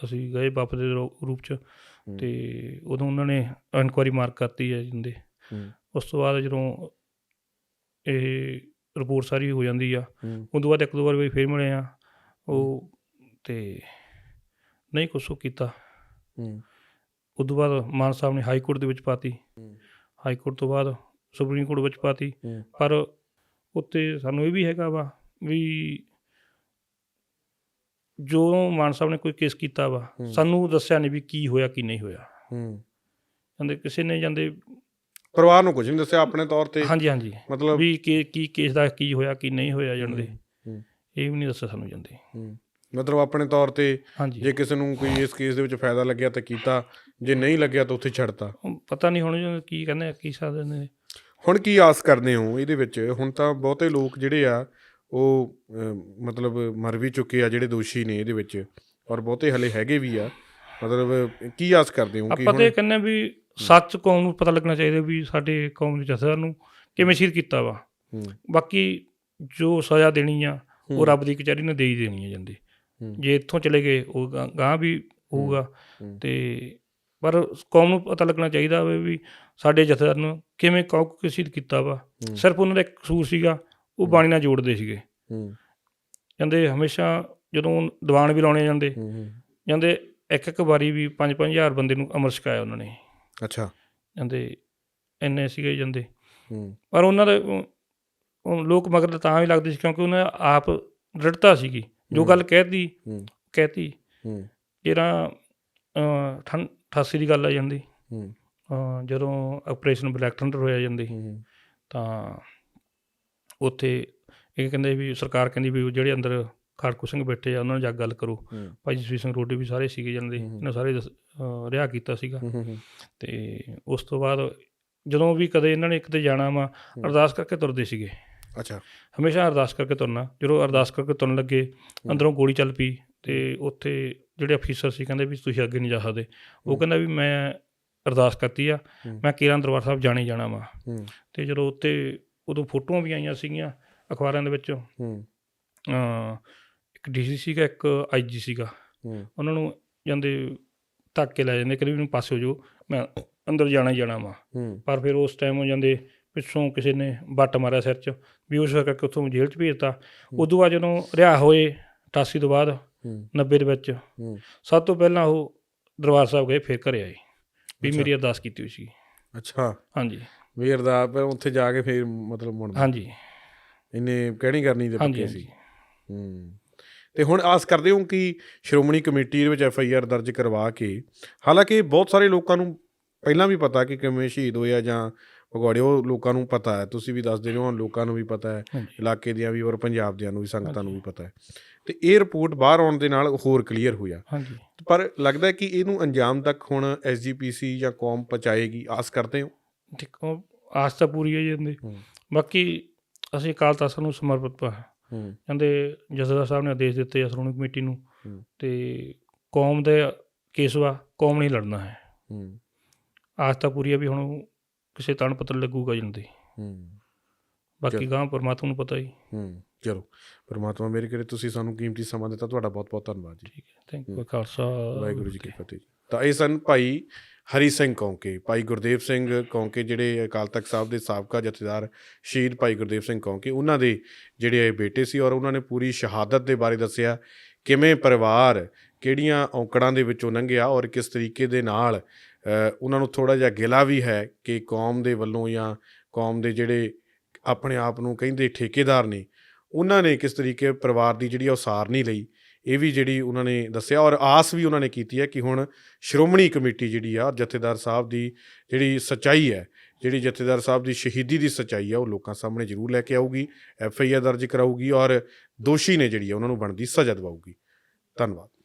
ਅਸੀਂ ਗਏ ਵਾਪਸ ਦੇ ਰੂਪ ਚ। ਤੇ ਉਦੋਂ ਉਹਨਾਂ ਨੇ ਇਨਕੁਆਰੀ ਮਾਰਕ ਕਰਤੀ ਹੈ ਜਿੰਦੇ। ਉਸ ਤੋਂ ਬਾਅਦ ਜਦੋਂ ਇਹ ਰਿਪੋਰਟ ਸਾਰੀ ਹੋ ਜਾਂਦੀ ਆ ਤੋਂ ਬਾਅਦ ਇੱਕ ਦੋ ਵਾਰ ਵੀ ਫੇਰ ਮਿਲੇ ਆ। ਉਹ ਤੇ ਨਹੀਂ ਕੁਛ ਕੀਤਾ। ਤੋਂ ਬਾਅਦ ਮਾਨ ਸਾਹਿਬ ਨੇ ਹਾਈ ਕੋਰਟ ਦੇ ਵਿੱਚ ਪਾਤੀ। ਹਾਈ ਕੋਰਟ ਤੋਂ ਬਾਅਦ ਸੁਪਰੀਮ ਕੋਰਟ ਵਿੱਚ ਪਾਤੀ। ਪਰ ਉੱਤੇ ਸਾਨੂੰ ਇਹ ਵੀ ਹੈਗਾ ਵਾ ਵੀ ਜੋ ਮਾਨ ਸਾਹਿਬ ਨੇ ਕੋਈ ਕੇਸ ਕੀਤਾ ਵਾ। ਸਾਨੂੰ ਦੱਸਿਆ ਨਹੀਂ ਵੀ ਕੀ ਹੋਇਆ ਕੀ ਨਹੀਂ ਹੋਇਆ। ਹੂੰ। ਕਹਿੰਦੇ ਕਿਸੇ ਨੇ ਜਾਂਦੇ ਪਰਿਵਾਰ ਨੂੰ ਕੁਝ ਨਹੀਂ ਦੱਸਿਆ ਆਪਣੇ ਤੌਰ ਤੇ? ਹਾਂਜੀ ਹਾਂਜੀ। ਮਤਲਬ ਵੀ ਕੀ ਕੀ ਕੇਸ ਦਾ ਕੀ ਹੋਇਆ ਕੀ ਨਹੀਂ ਹੋਇਆ ਜਾਂਦੇ। ਹੂੰ। ਇਹ ਵੀ ਨਹੀਂ ਦੱਸਿਆ ਸਾਨੂੰ ਜਾਂਦੇ। ਹੂੰ। ਮਤਲਬ ਆਪਣੇ ਤੌਰ ਤੇ ਜੇ ਕਿਸੇ ਨੂੰ ਕੋਈ ਇਸ ਕੇਸ ਦੇ ਵਿੱਚ ਫਾਇਦਾ ਲੱਗਿਆ ਤਾਂ ਕੀਤਾ ਜੇ ਨਹੀਂ ਲੱਗਿਆ ਤਾਂ ਉੱਥੇ ਛੱਡਤਾ। ਪਤਾ ਨਹੀਂ ਹੁਣ ਕੀ ਕਹਿੰਦੇ ਆ, ਕੀ ਸਾਦੇ ਨੇ। ਹੁਣ ਕੀ ਆਸ ਕਰਦੇ ਹੋ ਇਹਦੇ ਵਿੱਚ? ਹੁਣ ਤਾਂ ਬਹੁਤੇ ਲੋਕ ਜਿਹੜੇ ਆ ਉਹ ਮਤਲਬ ਮਰ ਵੀ ਚੁੱਕੇ ਆ ਜਿਹੜੇ ਦੋਸ਼ੀ ਨੇ ਇਹਦੇ ਵਿੱਚ ਔਰ ਬਹੁਤੇ ਹਲੇ ਹੈਗੇ ਵੀ ਆ। ਮਤਲਬ ਕੀ ਆਸ ਕਰਦੇ ਹੋ ਕਿ ਆਪਾਂ ਤੇ ਆ ਵੀ ਸੱਚ ਕੌਮ ਨੂੰ ਪਤਾ ਲੱਗਣਾ ਚਾਹੀਦਾ ਵੀ ਸਾਡੇ ਕੌਮ ਦੇ ਜਥੇਦਾਰ ਨੂੰ ਕਿਵੇਂ ਸ਼ਹੀਦ ਕੀਤਾ ਵਾ। ਬਾਕੀ ਜੋ ਸਜ਼ਾ ਦੇਣੀ ਆ ਉਹ ਰੱਬ ਦੀ ਕਚਹਿਰੀ ਨੇ ਦੇ ਹੀ ਦੇਣੀ ਆ ਜਾਂਦੀ। ਜੇ ਇੱਥੋਂ ਚਲੇ ਗਏ ਉਹ ਗਾਂ- ਵੀ ਹੋਊਗਾ। ਤੇ ਪਰ ਕੌਮ ਨੂੰ ਪਤਾ ਲੱਗਣਾ ਚਾਹੀਦਾ ਵਾ ਸਾਡੇ ਜਥੇਦਾਰ ਨੂੰ ਕਿਵੇਂ ਕੌਮ ਕਿ ਸ਼ਹੀਦ ਕੀਤਾ ਵਾ। ਸਿਰਫ ਉਹਨਾਂ ਦਾ ਇੱਕ ਕਸੂਰ ਸੀਗਾ ਉਹ। ਬਾਣੀ ਨਾਲ ਜੋੜਦੇ ਸੀਗੇ। ਹੂੰ, ਕਹਿੰਦੇ ਹਮੇਸ਼ਾ ਜਦੋਂ ਦੀਵਾਨ ਵੀ ਲਾਉਣੇ ਜਾਂਦੇ ਹੂੰ, ਹੂੰ। ਕਹਿੰਦੇ ਇੱਕ ਇੱਕ ਵਾਰੀ ਵੀ 5-5000 ਬੰਦੇ ਨੂੰ ਅਮਰ ਛਕਾਇਆ ਉਹਨਾਂ ਨੇ। ਅੱਛਾ। ਕਹਿੰਦੇ ਇੰਨੇ ਸੀਗੇ ਜਾਂਦੇ। ਹੂੰ, ਪਰ ਉਹਨਾਂ ਦੇ ਲੋਕ ਮਗਰ ਤਾਂ ਵੀ ਲੱਗਦੇ ਸੀ ਕਿਉਂਕਿ ਉਹਨਾਂ ਆਪ ਦ੍ਰਿੜਤਾ ਸੀਗੀ। ਜੋ। ਗੱਲ ਕਹਿਤੀ ਹੂੰ, ਕਹਿਤੀ ਹੂੰ, ਜਿਹੜਾ 88 ਦੀ ਗੱਲ ਆ ਜਾਂਦੀ। ਹੂੰ, ਜਦੋਂ ਆਪਰੇਸ਼ਨ ਬਲੈਕ ਥੰਡਰ ਹੋਇਆ ਜਾਂਦੀ ਹੂੰ, ਤਾਂ ਉੱਥੇ ਇਹ ਕਹਿੰਦੇ ਵੀ ਸਰਕਾਰ ਕਹਿੰਦੀ ਵੀ ਜਿਹੜੇ ਅੰਦਰ ਖਾੜਕੂ ਸਿੰਘ ਬੈਠੇ ਆ ਉਹਨਾਂ ਨਾਲ ਜਾ ਗੱਲ ਕਰੋ। ਭਾਈ ਜਸਵੀਰ ਸਿੰਘ ਰੋਡੇ ਵੀ ਸਾਰੇ ਸੀਗੇ ਜਾਂਦੇ। ਇਹਨਾਂ ਸਾਰੇ ਰਿਹਾ ਕੀਤਾ ਸੀਗਾ। ਤੇ ਉਸ ਤੋਂ ਬਾਅਦ ਜਦੋਂ ਵੀ ਕਦੇ ਇਹਨਾਂ ਨੇ ਕਿਤੇ ਜਾਣਾ ਵਾ ਅਰਦਾਸ ਕਰਕੇ ਤੁਰਦੇ ਸੀਗੇ। ਅੱਛਾ। ਹਮੇਸ਼ਾ ਅਰਦਾਸ ਕਰਕੇ ਤੁਰਨਾ। ਜਦੋਂ ਅਰਦਾਸ ਕਰਕੇ ਤੁਰਨ ਲੱਗੇ ਅੰਦਰੋਂ ਗੋਲੀ ਚੱਲ ਪਈ ਤੇ ਉੱਥੇ ਜਿਹੜੇ ਅਫੀਸਰ ਸੀ ਕਹਿੰਦੇ ਵੀ ਤੁਸੀਂ ਅੱਗੇ ਨਹੀਂ ਜਾ ਸਕਦੇ। ਉਹ ਕਹਿੰਦਾ ਵੀ ਮੈਂ ਅਰਦਾਸ ਕਰਤੀ ਆ। ਮੈਂ ਕਿਰਾਂ ਦਰਬਾਰ ਸਾਹਿਬ ਜਾਣੇ ਜਾਣਾ ਵਾ। ਤੇ ਜਦੋਂ ਉੱਤੇ ਉਦੋਂ ਫੋਟੋਆਂ ਵੀ ਆਈਆਂ ਸੀਗੀਆਂ ਅਖਬਾਰਾਂ ਦੇ ਵਿੱਚ। ਹੂੰ, ਇੱਕ ਡੀਸੀ ਸੀਗਾ ਇੱਕ ਆਈਜੀ ਸੀਗਾ। ਉਹਨਾਂ ਨੂੰ ਜਾਂਦੇ ਧੱਕ ਕੇ ਲੈ ਜਾਂਦੇ ਵੀ ਮੈਨੂੰ ਪਾਸੇ ਹੋ ਜਾਓ ਮੈਂ ਅੰਦਰ ਜਾਣਾ ਹੀ ਜਾਣਾ ਵਾ। ਪਰ ਫਿਰ ਉਸ ਟਾਈਮ ਹੋ ਜਾਂਦੇ ਪਿੱਛੋਂ ਕਿਸੇ ਨੇ ਬੱਟ ਮਾਰਿਆ ਸਿਰ 'ਚ ਵੀ ਉਸ ਕਰਕੇ ਉੱਥੋਂ ਜੇਲ੍ਹ 'ਚ ਭੇਜਤਾ। ਉਦੋਂ ਬਾਅਦ ਜਦੋਂ ਰਿਹਾ ਹੋਏ 88 ਤੋਂ ਬਾਅਦ ਹੂੰ, 90 ਦੇ ਵਿੱਚ। ਸਭ ਤੋਂ ਪਹਿਲਾਂ ਉਹ ਦਰਬਾਰ ਸਾਹਿਬ ਗਏ ਫਿਰ ਘਰੇ ਆਏ। ਵੀ। ਮੇਰੀ ਅਰਦਾਸ ਕੀਤੀ ਹੋਈ ਸੀ। ਅੱਛਾ। ਹਾਂਜੀ। ਵੀ ਅਰਦਾਸ ਪਰ ਉੱਥੇ ਜਾ ਕੇ ਫਿਰ ਮਤਲਬ ਮੁੜ ਹਾਂਜੀ। ਇਹਨੇ ਕਹਿਣੀ ਕਰਨੀ ਦੇ ਪੱਕੇ ਸੀ? ਹੂੰ। ਤੇ ਹੁਣ ਆਸ ਕਰਦੇ ਹਾਂ ਕਿ ਸ਼੍ਰੋਮਣੀ ਕਮੇਟੀ ਦੇ ਵਿੱਚ ਐਫ ਆਈ ਆਰ ਦਰਜ ਕਰਵਾ ਕੇ ਹਾਲਾਂਕਿ ਬਹੁਤ ਸਾਰੇ ਲੋਕਾਂ ਨੂੰ ਪਹਿਲਾਂ ਵੀ ਪਤਾ ਕਿ ਕਿਵੇਂ ਸ਼ਹੀਦ ਹੋਇਆ ਜਾਂ ਭਗੌੜੇ ਉਹ ਲੋਕਾਂ ਨੂੰ ਪਤਾ ਹੈ। ਤੁਸੀਂ ਵੀ ਦੱਸਦੇ ਰਹੇ ਹੋ ਲੋਕਾਂ ਨੂੰ ਵੀ ਪਤਾ ਹੈ ਇਲਾਕੇ ਦੀਆਂ ਵੀ ਔਰ ਪੰਜਾਬ ਦਿਆਂ ਨੂੰ ਵੀ ਸੰਗਤਾਂ ਨੂੰ ਵੀ ਪਤਾ ਹੈ। ਤੇ ਇਹ ਰਿਪੋਰਟ ਬਾਹਰ ਆਉਣ ਦੇ ਨਾਲ ਹੋਰ ਕਲੀਅਰ ਹੋਇਆ। ਹਾਂਜੀ। ਪਰ ਲੱਗਦਾ ਹੈ ਕਿ ਇਹਨੂੰ ਅੰਜਾਮ ਤੱਕ ਹੁਣ ਐਸਜੀਪੀਸੀ ਜਾਂ ਕੌਮ ਪਹੁੰਚਾਏਗੀ ਆਸ ਕਰਦੇ ਹੋ? ਦੇਖੋ ਆਸ ਤਾਂ ਪੂਰੀ ਹੈ ਜਾਂਦੇ। ਬਾਕੀ ਅਸੀਂ ਅਕਾਲ ਤਖਤ ਨੂੰ ਸਮਰਪਿਤ ਪਾ ਹੂੰ। ਕਹਿੰਦੇ ਜਥੇਦਾਰ ਸਾਹਿਬ ਨੇ ਆਦੇਸ਼ ਦਿੱਤੇ ਆ ਸ਼੍ਰੋਮਣੀ ਕਮੇਟੀ ਨੂੰ। ਤੇ ਕੌਮ ਦੇ ਕੇਸ ਵਾ ਕੌਮ ਨਹੀਂ ਲੜਨਾ ਹੈ। ਆਸ ਤਾਂ ਪੂਰੀ ਹੈ ਵੀ ਹੁਣ ਉਹ ਕਿਸੇ ਤਣ ਪੱਤਰ ਲੱਗੂਗਾ ਜਾਂਦੇ ਬਾਕੀ ਗਾਂ ਪਰਮਾਤਮਾ ਨੂੰ ਪਤਾ ਹੀ। ਚਲੋ। ਪਰਮਾਤਮਾ ਮੇਰੇ ਕਰੇ ਤੁਸੀਂ ਸਾਨੂੰ ਕੀਮਤੀ ਸਮਾਂ ਦਿੱਤਾ ਤੁਹਾਡਾ ਬਹੁਤ ਬਹੁਤ ਧੰਨਵਾਦ ਜੀ। ਠੀਕ ਹੈ ਥੈਂਕ ਯੂ ਖਾਲਸਾ ਵਾਹਿਗੁਰੂ ਜੀ ਕੀ ਫਤਿਹ ਤਾਂ ਇਹ ਸਨ ਭਾਈ ਹਰੀ ਸਿੰਘ ਕੌਂਕੇ, ਭਾਈ ਗੁਰਦੇਵ ਸਿੰਘ ਕੌਂਕੇ ਜਿਹੜੇ ਅਕਾਲ ਤਖਤ ਸਾਹਿਬ ਦੇ ਸਾਬਕਾ ਜਥੇਦਾਰ ਸ਼ਹੀਦ ਭਾਈ ਗੁਰਦੇਵ ਸਿੰਘ ਕੌਂਕੇ, ਉਹਨਾਂ ਦੇ ਜਿਹੜੇ ਇਹ ਬੇਟੇ ਸੀ ਔਰ ਉਹਨਾਂ ਨੇ ਪੂਰੀ ਸ਼ਹਾਦਤ ਦੇ ਬਾਰੇ ਦੱਸਿਆ, ਕਿਵੇਂ ਪਰਿਵਾਰ, ਕਿਹੜੀਆਂ ਔਕੜਾਂ ਦੇ ਵਿੱਚੋਂ ਲੰਘਿਆ ਔਰ ਕਿਸ ਤਰੀਕੇ ਦੇ ਨਾਲ ਉਹਨਾਂ ਨੂੰ ਥੋੜਾ ਜਿਹਾ ਗਿਲਾ ਵੀ ਹੈ ਕਿ ਕੌਮ ਦੇ ਵੱਲੋਂ ਜਾਂ ਕੌਮ ਦੇ ਜਿਹੜੇ ਆਪਣੇ ਆਪ ਨੂੰ ਕਹਿੰਦੇ ਠੇਕੇਦਾਰ ਨੇ, ਉਹਨਾਂ ਨੇ ਕਿਸ ਤਰੀਕੇ ਪਰਿਵਾਰ ਦੀ ਜਿਹੜੀ ਆ ਉਹ ਸਾਰ ਨਹੀਂ ਲਈ ਇਹ ਵੀ ਜਿਹੜੀ ਉਹਨਾਂ ਨੇ ਦੱਸਿਆ ਔਰ ਆਸ ਵੀ ਉਹਨਾਂ ਨੇ ਕੀਤੀ ਹੈ ਕਿ ਹੁਣ ਸ਼੍ਰੋਮਣੀ ਕਮੇਟੀ ਜਿਹੜੀ ਆ, ਜਥੇਦਾਰ ਸਾਹਿਬ ਦੀ ਜਿਹੜੀ ਸਚਾਈ ਹੈ, ਜਿਹੜੀ ਜਥੇਦਾਰ ਸਾਹਿਬ ਦੀ ਸ਼ਹੀਦੀ ਦੀ ਸਚਾਈ ਆ, ਉਹ ਲੋਕਾਂ ਸਾਹਮਣੇ ਜ਼ਰੂਰ ਲੈ ਕੇ ਆਊਗੀ, ਐਫ ਆਈ ਆਰ ਦਰਜ ਕਰਾਊਗੀ ਔਰ ਦੋਸ਼ੀ ਨੇ ਜਿਹੜੀ ਆ, ਉਹਨਾਂ ਨੂੰ ਬਣਦੀ ਸਜ਼ਾ ਦਿਵਾਊਗੀ। ਧੰਨਵਾਦ।